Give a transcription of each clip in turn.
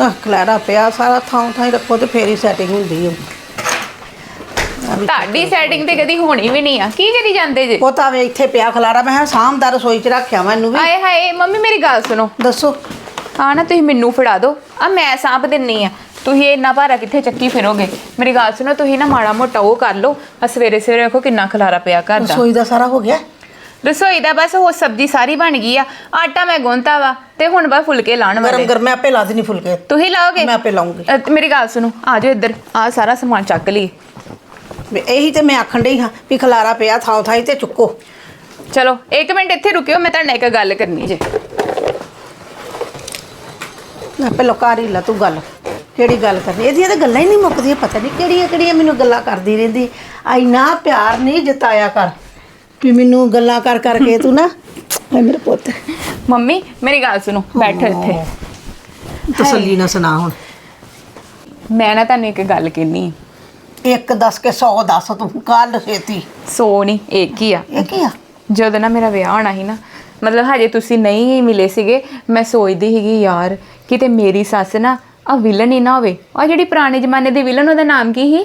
ਆਹ ਖਲਾਰਾ ਪਿਆ ਸਾਰਾ ਥਾਂ ਥਾਂ ਹੀ ਰੱਖੋ ਤੇ ਫੇਰ ਹੀ ਸੈਟਿੰਗ ਹੁੰਦੀ ਹੈ ਤੁਹਾਡੀ ਸੈਟਿੰਗ ਤੇ ਕਦੀ ਹੋਣੀ ਵੀ ਨਹੀਂ ਆ। ਕੀ ਕਰੀ ਜਾਂਦੇ ਜੇ? ਉਹ ਤਾਂ ਵੇ ਇੱਥੇ ਪਿਆ ਖਲਾਰਾ ਮੈਂ ਕਿਹਾ ਸਾਹਮਣੇ ਰਸੋਈ 'ਚ ਰੱਖਿਆ ਮੈਂ ਇਹਨੂੰ ਵੀ। ਆਏ ਹਾਏ ਮੰਮੀ ਮੇਰੀ ਗੱਲ ਸੁਣੋ। ਦੱਸੋ। ਆ ਨਾ ਤੁਸੀਂ ਮੈਨੂੰ ਫੜਾ ਦਿਓ। ਆ ਮੈਂ ਸਾਂਭ ਦਿੰਨੀ ਆ। ਤੁਸੀਂ ਇੰਨਾ ਭਾਰਾ ਕਿੱਥੇ ਚੱਕੀ ਫਿਰੋਗੇ? ਮੇਰੀ ਗੱਲ ਸੁਣੋ ਤੁਸੀਂ ਨਾ ਮਾੜਾ ਮੋਟਾ ਉਹ ਕਰ ਲਓ। ਆ ਸਵੇਰੇ ਸਵੇਰੇ ਦੇਖੋ ਕਿੰਨਾ ਖਲਾਰਾ ਪਿਆ ਘਰ ਦਾ। ਰਸੋਈ ਦਾ ਸਾਰਾ ਹੋ ਗਿਆ? ਰਸੋਈ ਦਾ ਬਸ ਉਹ ਸਬਜ਼ੀ ਸਾਰੀ ਬਣ ਗਈ ਆ ਆਟਾ ਮੈਂ ਗੁੰਨਤਾ ਵਾ ਤੇ ਹੁਣ ਬਸ ਫੁਲਕੇ ਲਾਣ ਗਰਮ ਵਾਲੇ। ਗਰਮ ਮੈਂ ਆਪੇ ਲਾ ਦੇਣੀ ਫੁਲਕੇ। ਤੁਸੀਂ ਲਾਓਗੇ? ਮੈਂ ਆਪੇ ਲਾਉਂਗੀ। ਅ, ਤੇ ਮੇਰੀ ਗੱਲ ਸੁਣੋ ਆ ਜਾਓ ਇੱਧਰ ਆ ਸਾਰਾ ਸਮਾਨ ਚੱਕ ਲਈ। ਵੀ ਇਹੀ ਤੇ ਮੈਂ ਆਖਣ ਡਈ ਹਾਂ ਵੀ ਖਲਾਰਾ ਪਿਆ ਥਾਂ ਥਾਂ ਹੀ ਤੇ ਚੁੱਕੋ। ਚਲੋ ਇੱਕ ਮਿੰਟ ਇੱਥੇ ਰੁਕਿਓ ਮੈਂ ਤੁਹਾਡੇ ਨਾਲ ਇੱਕ ਗੱਲ ਕਰਨੀ ਜੇ। ਆਪੇ ਲੋਕਾਰ ਹੀ ਲਾ ਤੂੰ ਗੱਲ। ਕਿਹੜੀ ਗੱਲ ਕਰਨੀ? ਇਹਦੀਆਂ ਤਾਂ ਗੱਲਾਂ ਹੀ ਨਹੀਂ ਮੁੱਕਦੀਆਂ ਪਤਾ ਨਹੀਂ ਕਿਹੜੀਆਂ ਕਿਹੜੀਆਂ ਮੈਨੂੰ ਗੱਲਾਂ ਕਰਦੀ ਰਹਿੰਦੀ। ਇੰਨਾ ਪਿਆਰ ਨਹੀਂ ਜਤਾਇਆ ਕਰ। ਵੀ ਮੈਨੂੰ ਗੱਲਾਂ ਕਰ ਕਰਕੇ ਤੂੰ ਨਾ ਐ ਮੇਰੇ ਪੁੱਤ। ਮੰਮੀ ਮੇਰੀ ਗੱਲ ਸੁਣੋ ਬੈਠੋ ਇੱਥੇ। ਤਸੱਲੀ ਨਾਲ ਸੁਣਾ ਹੁਣ। ਮੈਂ ਨਾ ਤੁਹਾਨੂੰ ਇੱਕ ਗੱਲ ਕਹਿਨੀ ਆ। ਇੱਕ ਦੱਸ ਕੇ 100 ਦੱਸ ਤੂੰ ਕੱਲ ਛੇਤੀ। ਸੋ ਨਹੀਂ ਇੱਕ ਹੀ ਆ। ਇਹ ਕੀ ਆ? ਜਦੋਂ ਨਾ ਮੇਰਾ ਵਿਆਹ ਹੋਣਾ ਸੀ ਨਾ ਮਤਲਬ ਹਜੇ ਤੁਸੀਂ ਨਹੀਂ ਮਿਲੇ ਸੀਗੇ ਮੈਂ ਸੋਚਦੀ ਸੀਗੀ ਯਾਰ ਕਿਤੇ ਮੇਰੀ ਸੱਸ ਨਾ ਆ ਵਿਲਨ ਹੀ ਨਾ ਹੋਵੇ। ਆ ਜਿਹੜੀ ਪੁਰਾਣੇ ਜ਼ਮਾਨੇ ਦੀ ਵਿਲਨ ਉਹਦਾ ਨਾਮ ਕੀ ਸੀ?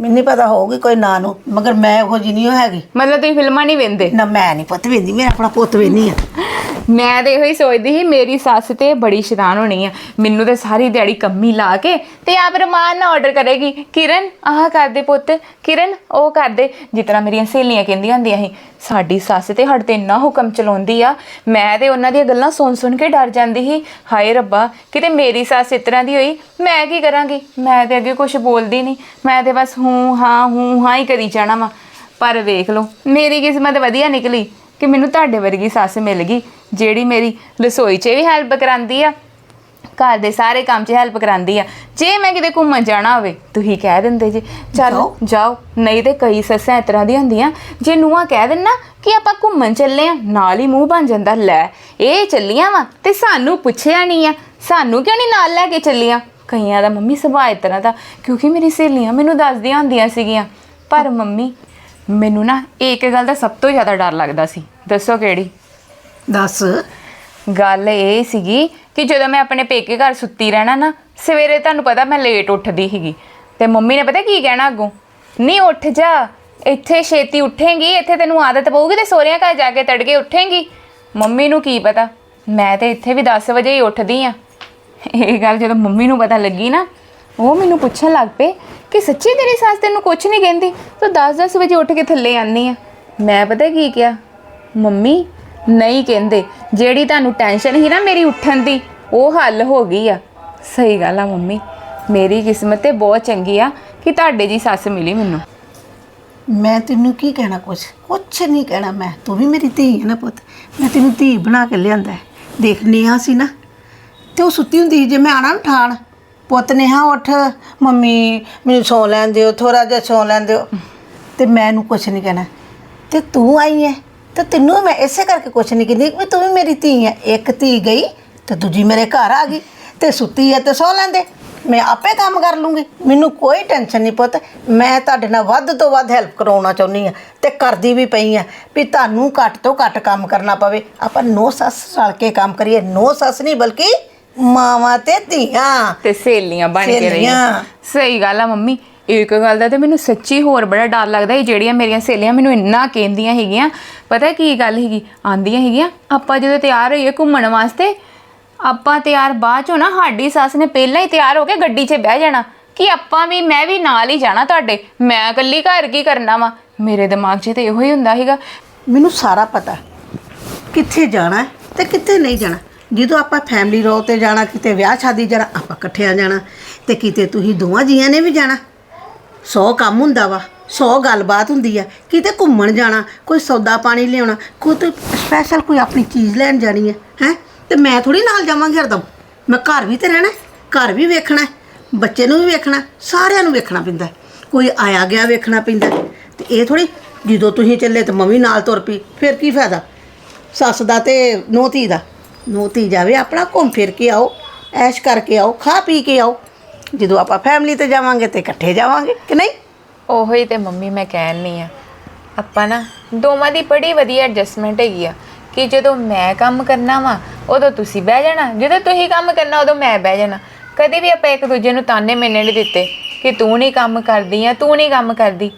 ਮੈਨੂੰ ਨਹੀਂ ਪਤਾ ਹੋਊਗੀ ਕੋਈ ਨਾਂ ਨੂੰ ਮਗਰ ਮੈਂ ਇਹੋ ਜਿਹੀ ਨਹੀਂ ਹੈਗੀ। ਮਤਲਬ ਤੁਸੀਂ ਫਿਲਮਾਂ ਨਹੀਂ ਵੇਂਦੇ? ਨਾ ਮੈਂ ਨਹੀਂ ਪੁੱਤ ਵੇਂਦੀ ਮੈਂ ਆਪਣਾ ਪੁੱਤ ਵੇਂਦੀ ਆ। ਮੈਂ ਤੇ ਇਹੋ ਹੀ ਸੋਚਦੀ ਸੀ ਮੇਰੀ ਸੱਸ ਤੇ ਬੜੀ ਸ਼ੈਤਾਨ ਹੋਣੀ ਆ। ਮੈਨੂੰ ਤੇ ਸਾਰੀ ਦਿਹਾੜੀ ਕੰਮੀ ਲਾ ਕੇ ਤੇ ਆਪ ਰਮਾਨ ਨਾਲ ਆਰਡਰ ਕਰੇਗੀ। ਕਿਰਨ ਆਹ ਕਰ ਦੇ ਪੁੱਤ। ਕਿਰਨ ਉਹ ਕਰ ਦੇ। ਜਿਸ ਤਰ੍ਹਾਂ ਮੇਰੀਆਂ ਸਹੇਲੀਆਂ ਕਹਿੰਦੀਆਂ ਹੁੰਦੀਆਂ ਸੀ ਸਾਡੀ ਸੱਸ ਤੇ ਹੜ ਤੇ ਇੰਨਾ ਹੁਕਮ ਚਲਾਉਂਦੀ ਆ। ਮੈਂ ਤੇ ਉਹਨਾਂ ਦੀਆਂ ਗੱਲਾਂ ਸੁਣ ਸੁਣ ਕੇ ਡਰ ਜਾਂਦੀ ਸੀ। ਹਾਏ ਰੱਬਾ ਕਿਤੇ ਮੇਰੀ ਸੱਸ ਇਸ ਤਰ੍ਹਾਂ ਦੀ ਹੋਈ ਮੈਂ ਕੀ ਕਰਾਂਗੀ? ਮੈਂ ਤੇ ਅੱਗੇ ਕੁਝ ਬੋਲਦੀ ਨਹੀਂ ਮੈਂ ਤੇ ਬਸ ਹੂੰ ਹਾਂ ਹੂੰ ਹਾਂ ਹੀ ਕਰੀ ਜਾਣਾ ਵਾ। ਪਰ ਵੇਖ ਲਓ ਮੇਰੀ ਕਿਸਮਤ ਵਧੀਆ ਨਿਕਲੀ ਕਿ ਮੈਨੂੰ ਤੁਹਾਡੇ ਵਰਗੀ ਸੱਸ ਮਿਲ ਗਈ ਜਿਹੜੀ ਮੇਰੀ ਰਸੋਈ 'ਚ ਵੀ ਹੈਲਪ ਕਰਾਂਦੀ ਆ ਘਰ ਦੇ ਸਾਰੇ ਕੰਮ 'ਚ ਹੈਲਪ ਕਰਾਂਦੀ ਆ। ਜੇ ਮੈਂ ਕਿਤੇ ਘੁੰਮਣ ਜਾਣਾ ਹੋਵੇ ਤੁਸੀਂ ਕਹਿ ਦਿੰਦੇ ਜੀ ਚੱਲ ਜਾਓ। ਨਹੀਂ ਤੇ ਕਈ ਸੱਸਾਂ ਇਸ ਤਰ੍ਹਾਂ ਦੀਆਂ ਹੁੰਦੀਆਂ ਜੇ ਨੂੰਹਾਂ ਕਹਿ ਦੇਣ ਨਾ ਕਿ ਆਪਾਂ ਘੁੰਮਣ ਚੱਲੇ ਆ ਨਾਲ ਹੀ ਮੂੰਹ ਬਣ ਜਾਂਦਾ ਲੈ ਇਹ ਚੱਲੀਆਂ ਵਾ ਤੇ ਸਾਨੂੰ ਪੁੱਛਿਆ ਨਹੀਂ ਆ ਸਾਨੂੰ ਕਿਉਂ ਨਹੀਂ ਨਾਲ ਲੈ ਕੇ ਚੱਲੀਆਂ? ਕਈਆਂ ਦਾ ਮੰਮੀ ਸੁਭਾਅ ਇਸ ਤਰ੍ਹਾਂ ਦਾ ਕਿਉਂਕਿ ਮੇਰੀ ਸਹੇਲੀਆਂ ਮੈਨੂੰ ਦੱਸਦੀਆਂ ਹੁੰਦੀਆਂ ਸੀਗੀਆਂ। ਪਰ ਮੰਮੀ ਮੈਨੂੰ ਨਾ ਇੱਕ ਗੱਲ ਦਾ ਸਭ ਤੋਂ ਜ਼ਿਆਦਾ ਡਰ ਲੱਗਦਾ ਸੀ। ਦੱਸੋ ਕਿਹੜੀ? ਦੱਸ। ਗੱਲ ਇਹ ਸੀਗੀ ਕਿ ਜਦੋਂ ਮੈਂ ਆਪਣੇ ਪੇਕੇ ਘਰ ਸੁੱਤੀ ਰਹਿਣਾ ਨਾ ਸਵੇਰੇ ਤੁਹਾਨੂੰ ਪਤਾ ਮੈਂ ਲੇਟ ਉੱਠਦੀ ਸੀਗੀ। ਤੇ ਮੰਮੀ ਨੇ ਪਤਾ ਕੀ ਕਹਿਣਾ ਅੱਗੋਂ? ਨਹੀਂ ਉੱਠ ਜਾ। ਇੱਥੇ ਛੇਤੀ ਉੱਠੇਂਗੀ ਇੱਥੇ ਤੈਨੂੰ ਆਦਤ ਪਊਗੀ ਤੇ ਸੋਹਰਿਆਂ ਘਰ ਜਾ ਕੇ ਤੜਕੇ ਉੱਠੇਂਗੀ। ਮੰਮੀ ਨੂੰ ਕੀ ਪਤਾ? ਮੈਂ ਤੇ ਇੱਥੇ ਵੀ 10 ਵਜੇ ਹੀ ਉੱਠਦੀ ਆ। ਇਹ ਗੱਲ ਜਦੋਂ ਮੰਮੀ ਨੂੰ ਪਤਾ ਲੱਗੀ ਨਾ, ਉਹ ਮੈਨੂੰ ਪੁੱਛਣ ਲੱਗ ਪਏ ਕਿ ਸੱਚੀ ਤੇਰੀ ਸੱਸ ਤੈਨੂੰ ਕੁਝ ਨਹੀਂ ਕਹਿੰਦੀ? ਤੂੰ 10-10 ਵਜੇ ਉੱਠ ਕੇ ਥੱਲੇ ਆਨੀ ਆ। ਮੈਂ ਪਤਾ ਕੀ ਕਿਹਾ? ਮੰਮੀ, ਨਹੀਂ ਕਹਿੰਦੇ। ਜਿਹੜੀ ਤੁਹਾਨੂੰ ਟੈਨਸ਼ਨ ਸੀ ਨਾ ਮੇਰੀ ਉੱਠਣ ਦੀ, ਉਹ ਹੱਲ ਹੋ ਗਈ ਆ। ਸਹੀ ਗੱਲ ਆ ਮੰਮੀ। ਮੇਰੀ ਕਿਸਮਤ ਤੇ ਬਹੁਤ ਚੰਗੀ ਆ ਕਿ ਤੁਹਾਡੇ ਜੀ ਸੱਸ ਮਿਲੀ ਮੈਨੂੰ। ਮੈਂ ਤੈਨੂੰ ਕੀ ਕਹਿਣਾ ਕੁਛ? ਕੁਛ ਨਹੀਂ ਕਹਿਣਾ ਮੈਂ। ਤੂੰ ਵੀ ਮੇਰੀ ਧੀ ਹੈ ਨਾ ਪੁੱਤ। ਮੈਂ ਤੈਨੂੰ ਧੀ ਬਣਾ ਕੇ ਲਿਆਂਦਾ ਹੈ। ਦੇਖ, ਨੇਹਾ ਸੀ ਨਾ ਤੇ ਉਹ ਸੁੱਤੀ ਹੁੰਦੀ ਸੀ, ਜੇ ਮੈਂ ਆਣਾ ਉਠਾਣ ਪੁੱਤ ਨੇ ਹਾਂ ਉੱਠ। ਮੰਮੀ ਮੈਨੂੰ ਸੌ ਲੈਣ ਦਿਓ ਥੋੜਾ ਜਿਹਾ ਸੌ ਲੈਣ ਦਿਓ। ਤੇ ਮੈਂ ਇਹਨੂੰ ਕੁਛ ਨਹੀਂ ਕਹਿਣਾ। ਤੇ ਤੂੰ ਆਈ ਹੈ ਤੇ ਤੈਨੂੰ ਮੈਂ ਇਸੇ ਕਰਕੇ ਕੁਛ ਨਹੀਂ ਕਹਿੰਦੀ ਵੀ ਤੂੰ ਵੀ ਮੇਰੀ ਧੀ ਹੈ ਇੱਕ ਧੀ ਗਈ, ਤੇ ਦੂਜੀ ਮੇਰੇ ਘਰ ਆ ਗਈ, ਤੇ ਸੁੱਤੀ ਹੈ ਤੇ ਸੌ ਲੈਂਦੇ। ਮੈਂ ਆਪੇ ਕੰਮ ਕਰ ਲੂੰਗੀ। ਮੈਨੂੰ ਕੋਈ ਟੈਨਸ਼ਨ ਨਹੀਂ ਪੁੱਤ। ਮੈਂ ਤੁਹਾਡੇ ਨਾਲ ਵੱਧ ਤੋਂ ਵੱਧ ਹੈਲਪ ਕਰਾਉਣਾ ਚਾਹੁੰਦੀ ਆ, ਤੇ ਕਰਦੀ ਵੀ ਪਈ ਆ ਵੀ ਤੁਹਾਨੂੰ ਘੱਟ ਤੋਂ ਘੱਟ ਕੰਮ ਕਰਨਾ ਪਵੇ। ਆਪਾਂ ਨੋ ਸੱਸ ਰਲ ਕੇ ਕੰਮ ਕਰੀਏ। ਨੋ ਸੱਸ ਨਹੀਂ ਬਲਕਿ ਮਾਵਾਂ ਤੇ ਧੀਆਂ। ਤੇ ਸਹੇਲੀਆਂ ਬਣ ਕੇ ਰਹੀਆਂ। ਸਹੇਲੀਆਂ। ਸਹੀ ਗੱਲ ਆ ਮੰਮੀ ਇੱਕ ਗੱਲ ਦਾ ਤੇ ਮੈਨੂੰ ਸੱਚੀ ਹੋਰ ਬੜਾ ਡਰ ਲੱਗਦਾ ਇਹ ਜਿਹੜੀਆਂ ਮੇਰੀਆਂ ਸਹੇਲੀਆਂ ਮੈਨੂੰ ਇੰਨਾ ਕਹਿੰਦੀਆਂ ਹੈਗੀਆਂ ਪਤਾ ਕੀ ਗੱਲ ਹੈਗੀ ਆਂਦੀਆਂ ਹੈਗੀਆਂ ਆਪਾਂ ਜਦੋਂ ਤਿਆਰ ਹੋਈਏ ਘੁੰਮਣ ਵਾਸਤੇ ਆਪਾਂ ਤਿਆਰ ਬਾਅਦ ਚੋਂ ਨਾ ਸਾਡੀ ਸੱਸ ਨੇ ਪਹਿਲਾਂ ਹੀ ਤਿਆਰ ਹੋ ਕੇ ਗੱਡੀ 'ਚ ਬਹਿ ਜਾਣਾ ਕਿ ਆਪਾਂ ਵੀ ਮੈਂ ਵੀ ਨਾਲ ਹੀ ਜਾਣਾ ਤੁਹਾਡੇ। ਮੈਂ ਇਕੱਲੀ ਘਰ ਕੀ ਕਰਨਾ ਵਾ? ਮੇਰੇ ਦਿਮਾਗ 'ਚ ਤੇ ਇਹੋ ਹੀ ਹੁੰਦਾ ਹੈਗਾ ਮੈਨੂੰ ਸਾਰਾ ਪਤਾ। ਕਿੱਥੇ ਜਾਣਾ ਹੈ ਤੇ ਕਿੱਥੇ ਨਹੀਂ ਜਾਣਾ। ਜਦੋਂ ਆਪਾਂ ਫੈਮਿਲੀ ਰੋ ਤੇ ਜਾਣਾ, ਕਿਤੇ ਵਿਆਹ ਸ਼ਾਦੀ ਜਾਣਾ, ਆਪਾਂ ਇਕੱਠਿਆਂ ਜਾਣਾ ਤੇ ਕਿਤੇ ਤੁਸੀਂ ਦੋਵਾਂ ਜੀਆਂ ਨੇ ਵੀ ਜਾਣਾ। 100 ਕੰਮ ਹੁੰਦਾ ਵਾ 100 ਗੱਲਬਾਤ ਹੁੰਦੀ ਆ, ਕਿਤੇ ਘੁੰਮਣ ਜਾਣਾ, ਕੋਈ ਸੌਦਾ ਪਾਣੀ ਲਿਆਉਣਾ, ਕੋਈ ਤੇ ਸਪੈਸ਼ਲ ਕੋਈ ਆਪਣੀ ਚੀਜ਼ ਲੈਣ ਜਾਣੀ ਹੈ ਹੈ? ਤੇ ਮੈਂ ਥੋੜੀ ਨਾਲ ਜਾਵਾਂਗੀ ਹਰਦਮ। ਮੈਂ ਘਰ ਵੀ ਤੇ ਰਹਿਣਾ, ਘਰ ਵੀ ਵੇਖਣਾ, ਬੱਚੇ ਨੂੰ ਵੀ ਵੇਖਣਾ, ਸਾਰਿਆਂ ਨੂੰ ਵੇਖਣਾ ਪੈਂਦਾ। ਕੋਈ ਆਇਆ ਗਿਆ ਵੇਖਣਾ ਪੈਂਦਾ। ਹੈ। ਤੇ ਇਹ ਥੋੜੀ ਜਦੋਂ ਤੁਸੀਂ ਚੱਲੇ ਤੇ ਮੰਮੀ ਨਾਲ ਤੁਰ ਪਈ, ਫਿਰ ਕੀ ਫਾਇਦਾ? ਸੱਸ ਦਾ ਤੇ ਨੂੰਹ ਧੀ ਦਾ। ਨੂੰਹ ਜਾਵੇ, ਆਪਣਾ ਘੁੰਮ ਫਿਰ ਕੇ ਆਓ, ਐਸ਼ ਕਰਕੇ ਆਓ, ਖਾ ਪੀ ਕੇ ਆਓ। ਜਦੋਂ ਆਪਾਂ ਫੈਮਿਲੀ ਤੇ ਜਾਵਾਂਗੇ ਤੇ ਇਕੱਠੇ ਜਾਵਾਂਗੇ, ਕਿ ਨਹੀਂ? ਉਹੋ ਹੀ ਤੇ ਮੰਮੀ ਮੈਂ ਕਹਿਣੀ ਆ ਆਪਾਂ ਨਾ ਦੋਵਾਂ ਦੀ ਬੜੀ ਵਧੀਆ ਐਡਜਸਟਮੈਂਟ ਹੈਗੀ ਆ, ਕਿ ਜਦੋਂ ਮੈਂ ਕੰਮ ਕਰਨਾ ਵਾ, ਉਦੋਂ ਤੁਸੀਂ ਬਹਿ ਜਾਣਾ। ਜਦੋਂ ਤੁਸੀਂ ਕੰਮ ਕਰਨਾ, ਉਦੋਂ ਮੈਂ ਬਹਿ ਜਾਣਾ। ਕਦੇ ਵੀ ਆਪਾਂ ਇੱਕ ਦੂਜੇ ਨੂੰ ਤਾਨੇ ਮਿਲਣੇ ਨਹੀਂ ਦਿੱਤੇ, ਕਿ ਤੂੰ ਨਹੀਂ ਕੰਮ ਕਰਦੀ ਆ ਤੂੰ ਨਹੀਂ ਕੰਮ ਕਰਦੀ।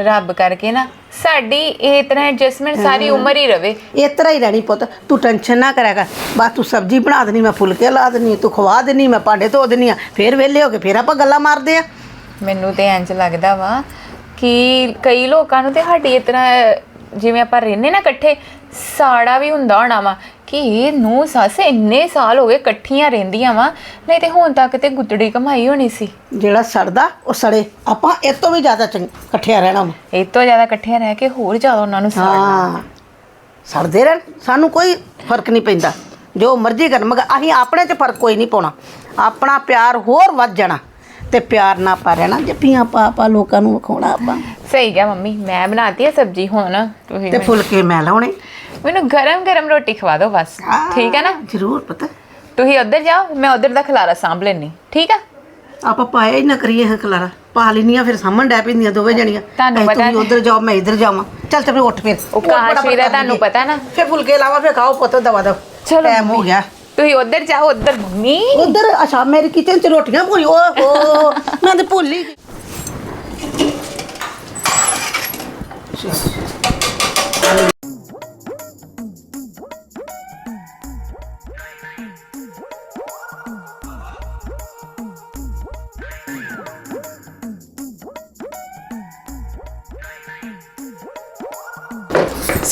ਰੱਬ ਕਰਕੇ ਨਾ ਸਾਡੀ ਇਹ ਤਰ੍ਹਾਂ ਐਡਜਸਟਮੈਂਟ ਸਾਰੀ ਉਮਰ ਹੀ ਰਵੇ। ਇਸ ਤਰ੍ਹਾਂ ਹੀ ਰਹਿਣੀ ਪੁੱਤ ਤੂੰ ਟੈਨਸ਼ਨ ਨਾ ਕਰਿਆ ਕਰ। ਬਸ ਤੂੰ ਸਬਜ਼ੀ ਬਣਾ ਦੇਣੀ ਮੈਂ ਫੁਲਕੇ ਲਾ ਦੇਣੀ ਤੂੰ ਖਵਾ ਦੇਣੀ ਮੈਂ ਭਾਂਡੇ ਧੋ ਦੇਣੀ ਆ ਫੇਰ ਵਿਹਲੇ ਹੋ ਕੇ ਫੇਰ ਆਪਾਂ ਗੱਲਾਂ ਮਾਰਦੇ ਆ। ਮੈਨੂੰ ਤੇ ਇੰਜ ਲੱਗਦਾ ਵਾ ਕਿ ਕਈ ਲੋਕਾਂ ਨੂੰ ਤੇ ਸਾਡੀ ਇਸ ਤਰ੍ਹਾਂ ਜਿਵੇਂ ਆਪਾਂ ਰਹਿੰਦੇ ਨਾ ਇਕੱਠੇ ਸਾੜਾ ਵੀ ਹੁੰਦਾ ਹੋਣਾ ਵਾ। ਕਿ ਇਹ ਨੂੰ ਸੱਸ ਇੰਨੇ ਸਾਲ ਹੋ ਗਏ ਇਕੱਠੀਆਂ ਰਹਿੰਦੀਆਂ ਵਾ ਨਹੀਂ ਤੇ ਹੁਣ ਤੱਕ ਤੇ ਗੁੱਤੜੀ ਕਮਾਈ ਹੋਣੀ ਸੀ। ਜਿਹੜਾ ਸੜਦਾ ਉਹ ਸੜੇ। ਆਪਾਂ ਇਹ ਤੋਂ ਵੀ ਜ਼ਿਆਦਾ ਚੰਗ ਇਕੱਠਿਆਂ ਰਹਿਣਾ ਵਾ। ਇਹ ਤੋਂ ਜ਼ਿਆਦਾ ਇਕੱਠੀਆਂ ਰਹਿ ਕੇ ਹੋਰ ਜ਼ਿਆਦਾ ਉਹਨਾਂ ਨੂੰ ਸਾੜ ਹਾਂ। ਸੜਦੇ ਰਹਿਣ। ਸਾਨੂੰ ਕੋਈ ਫ਼ਰਕ ਨਹੀਂ ਪੈਂਦਾ। ਜੋ ਮਰਜ਼ੀ ਕਰਨ ਮਗਰ ਅਸੀਂ ਆਪਣੇ 'ਚ ਫ਼ਰਕ ਕੋਈ ਨਹੀਂ ਪਾਉਣਾ। ਆਪਣਾ ਪਿਆਰ ਹੋਰ ਵੱਧ ਜਾਣਾ। ਤੇ ਪਿਆਰ ਨਾਲ ਆਪਾਂ ਰਹਿਣਾ। ਜੱਫੀਆਂ ਪਾ ਪਾ ਲੋਕਾਂ ਨੂੰ ਵਿਖਾਉਣਾ ਆਪਾਂ। ਸਹੀ ਗਿਆ ਮੰਮੀ। ਮੈਂ ਬਣਾਤੀ ਹੈ ਸਬਜ਼ੀ ਹੁਣ। ਤੁਸੀਂ ਤੇ ਫੁਲਕੇ ਮੈਂ ਲਾਉਣੇ। ਮੈਨੂੰ ਗਰਮ ਗਰਮ ਰੋਟੀ ਖਵਾ ਦਿਓ ਬਸ। ਠੀਕ ਹੈ ਨਾ? ਜ਼ਰੂਰ ਪਤਾ। ਤੁਸੀਂ ਉੱਧਰ ਜਾਓ ਮੈਂ ਉੱਧਰ ਦਾ ਖਲਾਰਾ ਸਾਂਭ ਲੈਣੀ ਠੀਕ ਆ? ਆਪਾਂ ਪਾਇਆ ਹੀ ਨਾ ਕਰੀਏ ਹਾਂ ਖਲਾਰਾ। ਪਾ ਲੈਣੀਆਂ ਫਿਰ ਸਾਹਮਣ ਡੈ ਪੈਂਦੀਆਂ ਦੋਵੇਂ ਜਣੀਆਂ। ਤੁਹਾਨੂੰ ਪਤਾ ਤੁਸੀਂ ਉਧਰ ਜਾਓ ਮੈਂ ਇੱਧਰ ਜਾਵਾਂ। ਚੱਲ ਚੱਲ ਉੱਠ ਫਿਰ। ਉਹ ਕਾਸ਼ਵੀ ਦਾ ਤੁਹਾਨੂੰ ਪਤਾ ਨਾ। ਫਿਰ ਫੁਲਕੇ ਲਾਵਾ ਫਿਰ ਖਾਓ ਪੁੱਤ ਦਵਾ ਦੋ। ਚਲੋ ਟਾਈਮ ਹੋ ਗਿਆ। ਤੁਸੀਂ ਉੱਧਰ ਜਾਓ ਉੱਧਰ ਮੰਮੀ। ਉਧਰ ਅੱਛਾ ਮੇਰੀ ਕਿਚਨ 'ਚ ਰੋਟੀਆਂ ਭੁਣੀ ਓਹੋ ਮੈਂ ਤੇ ਭੁੱਲ ਹੀ ਗਈ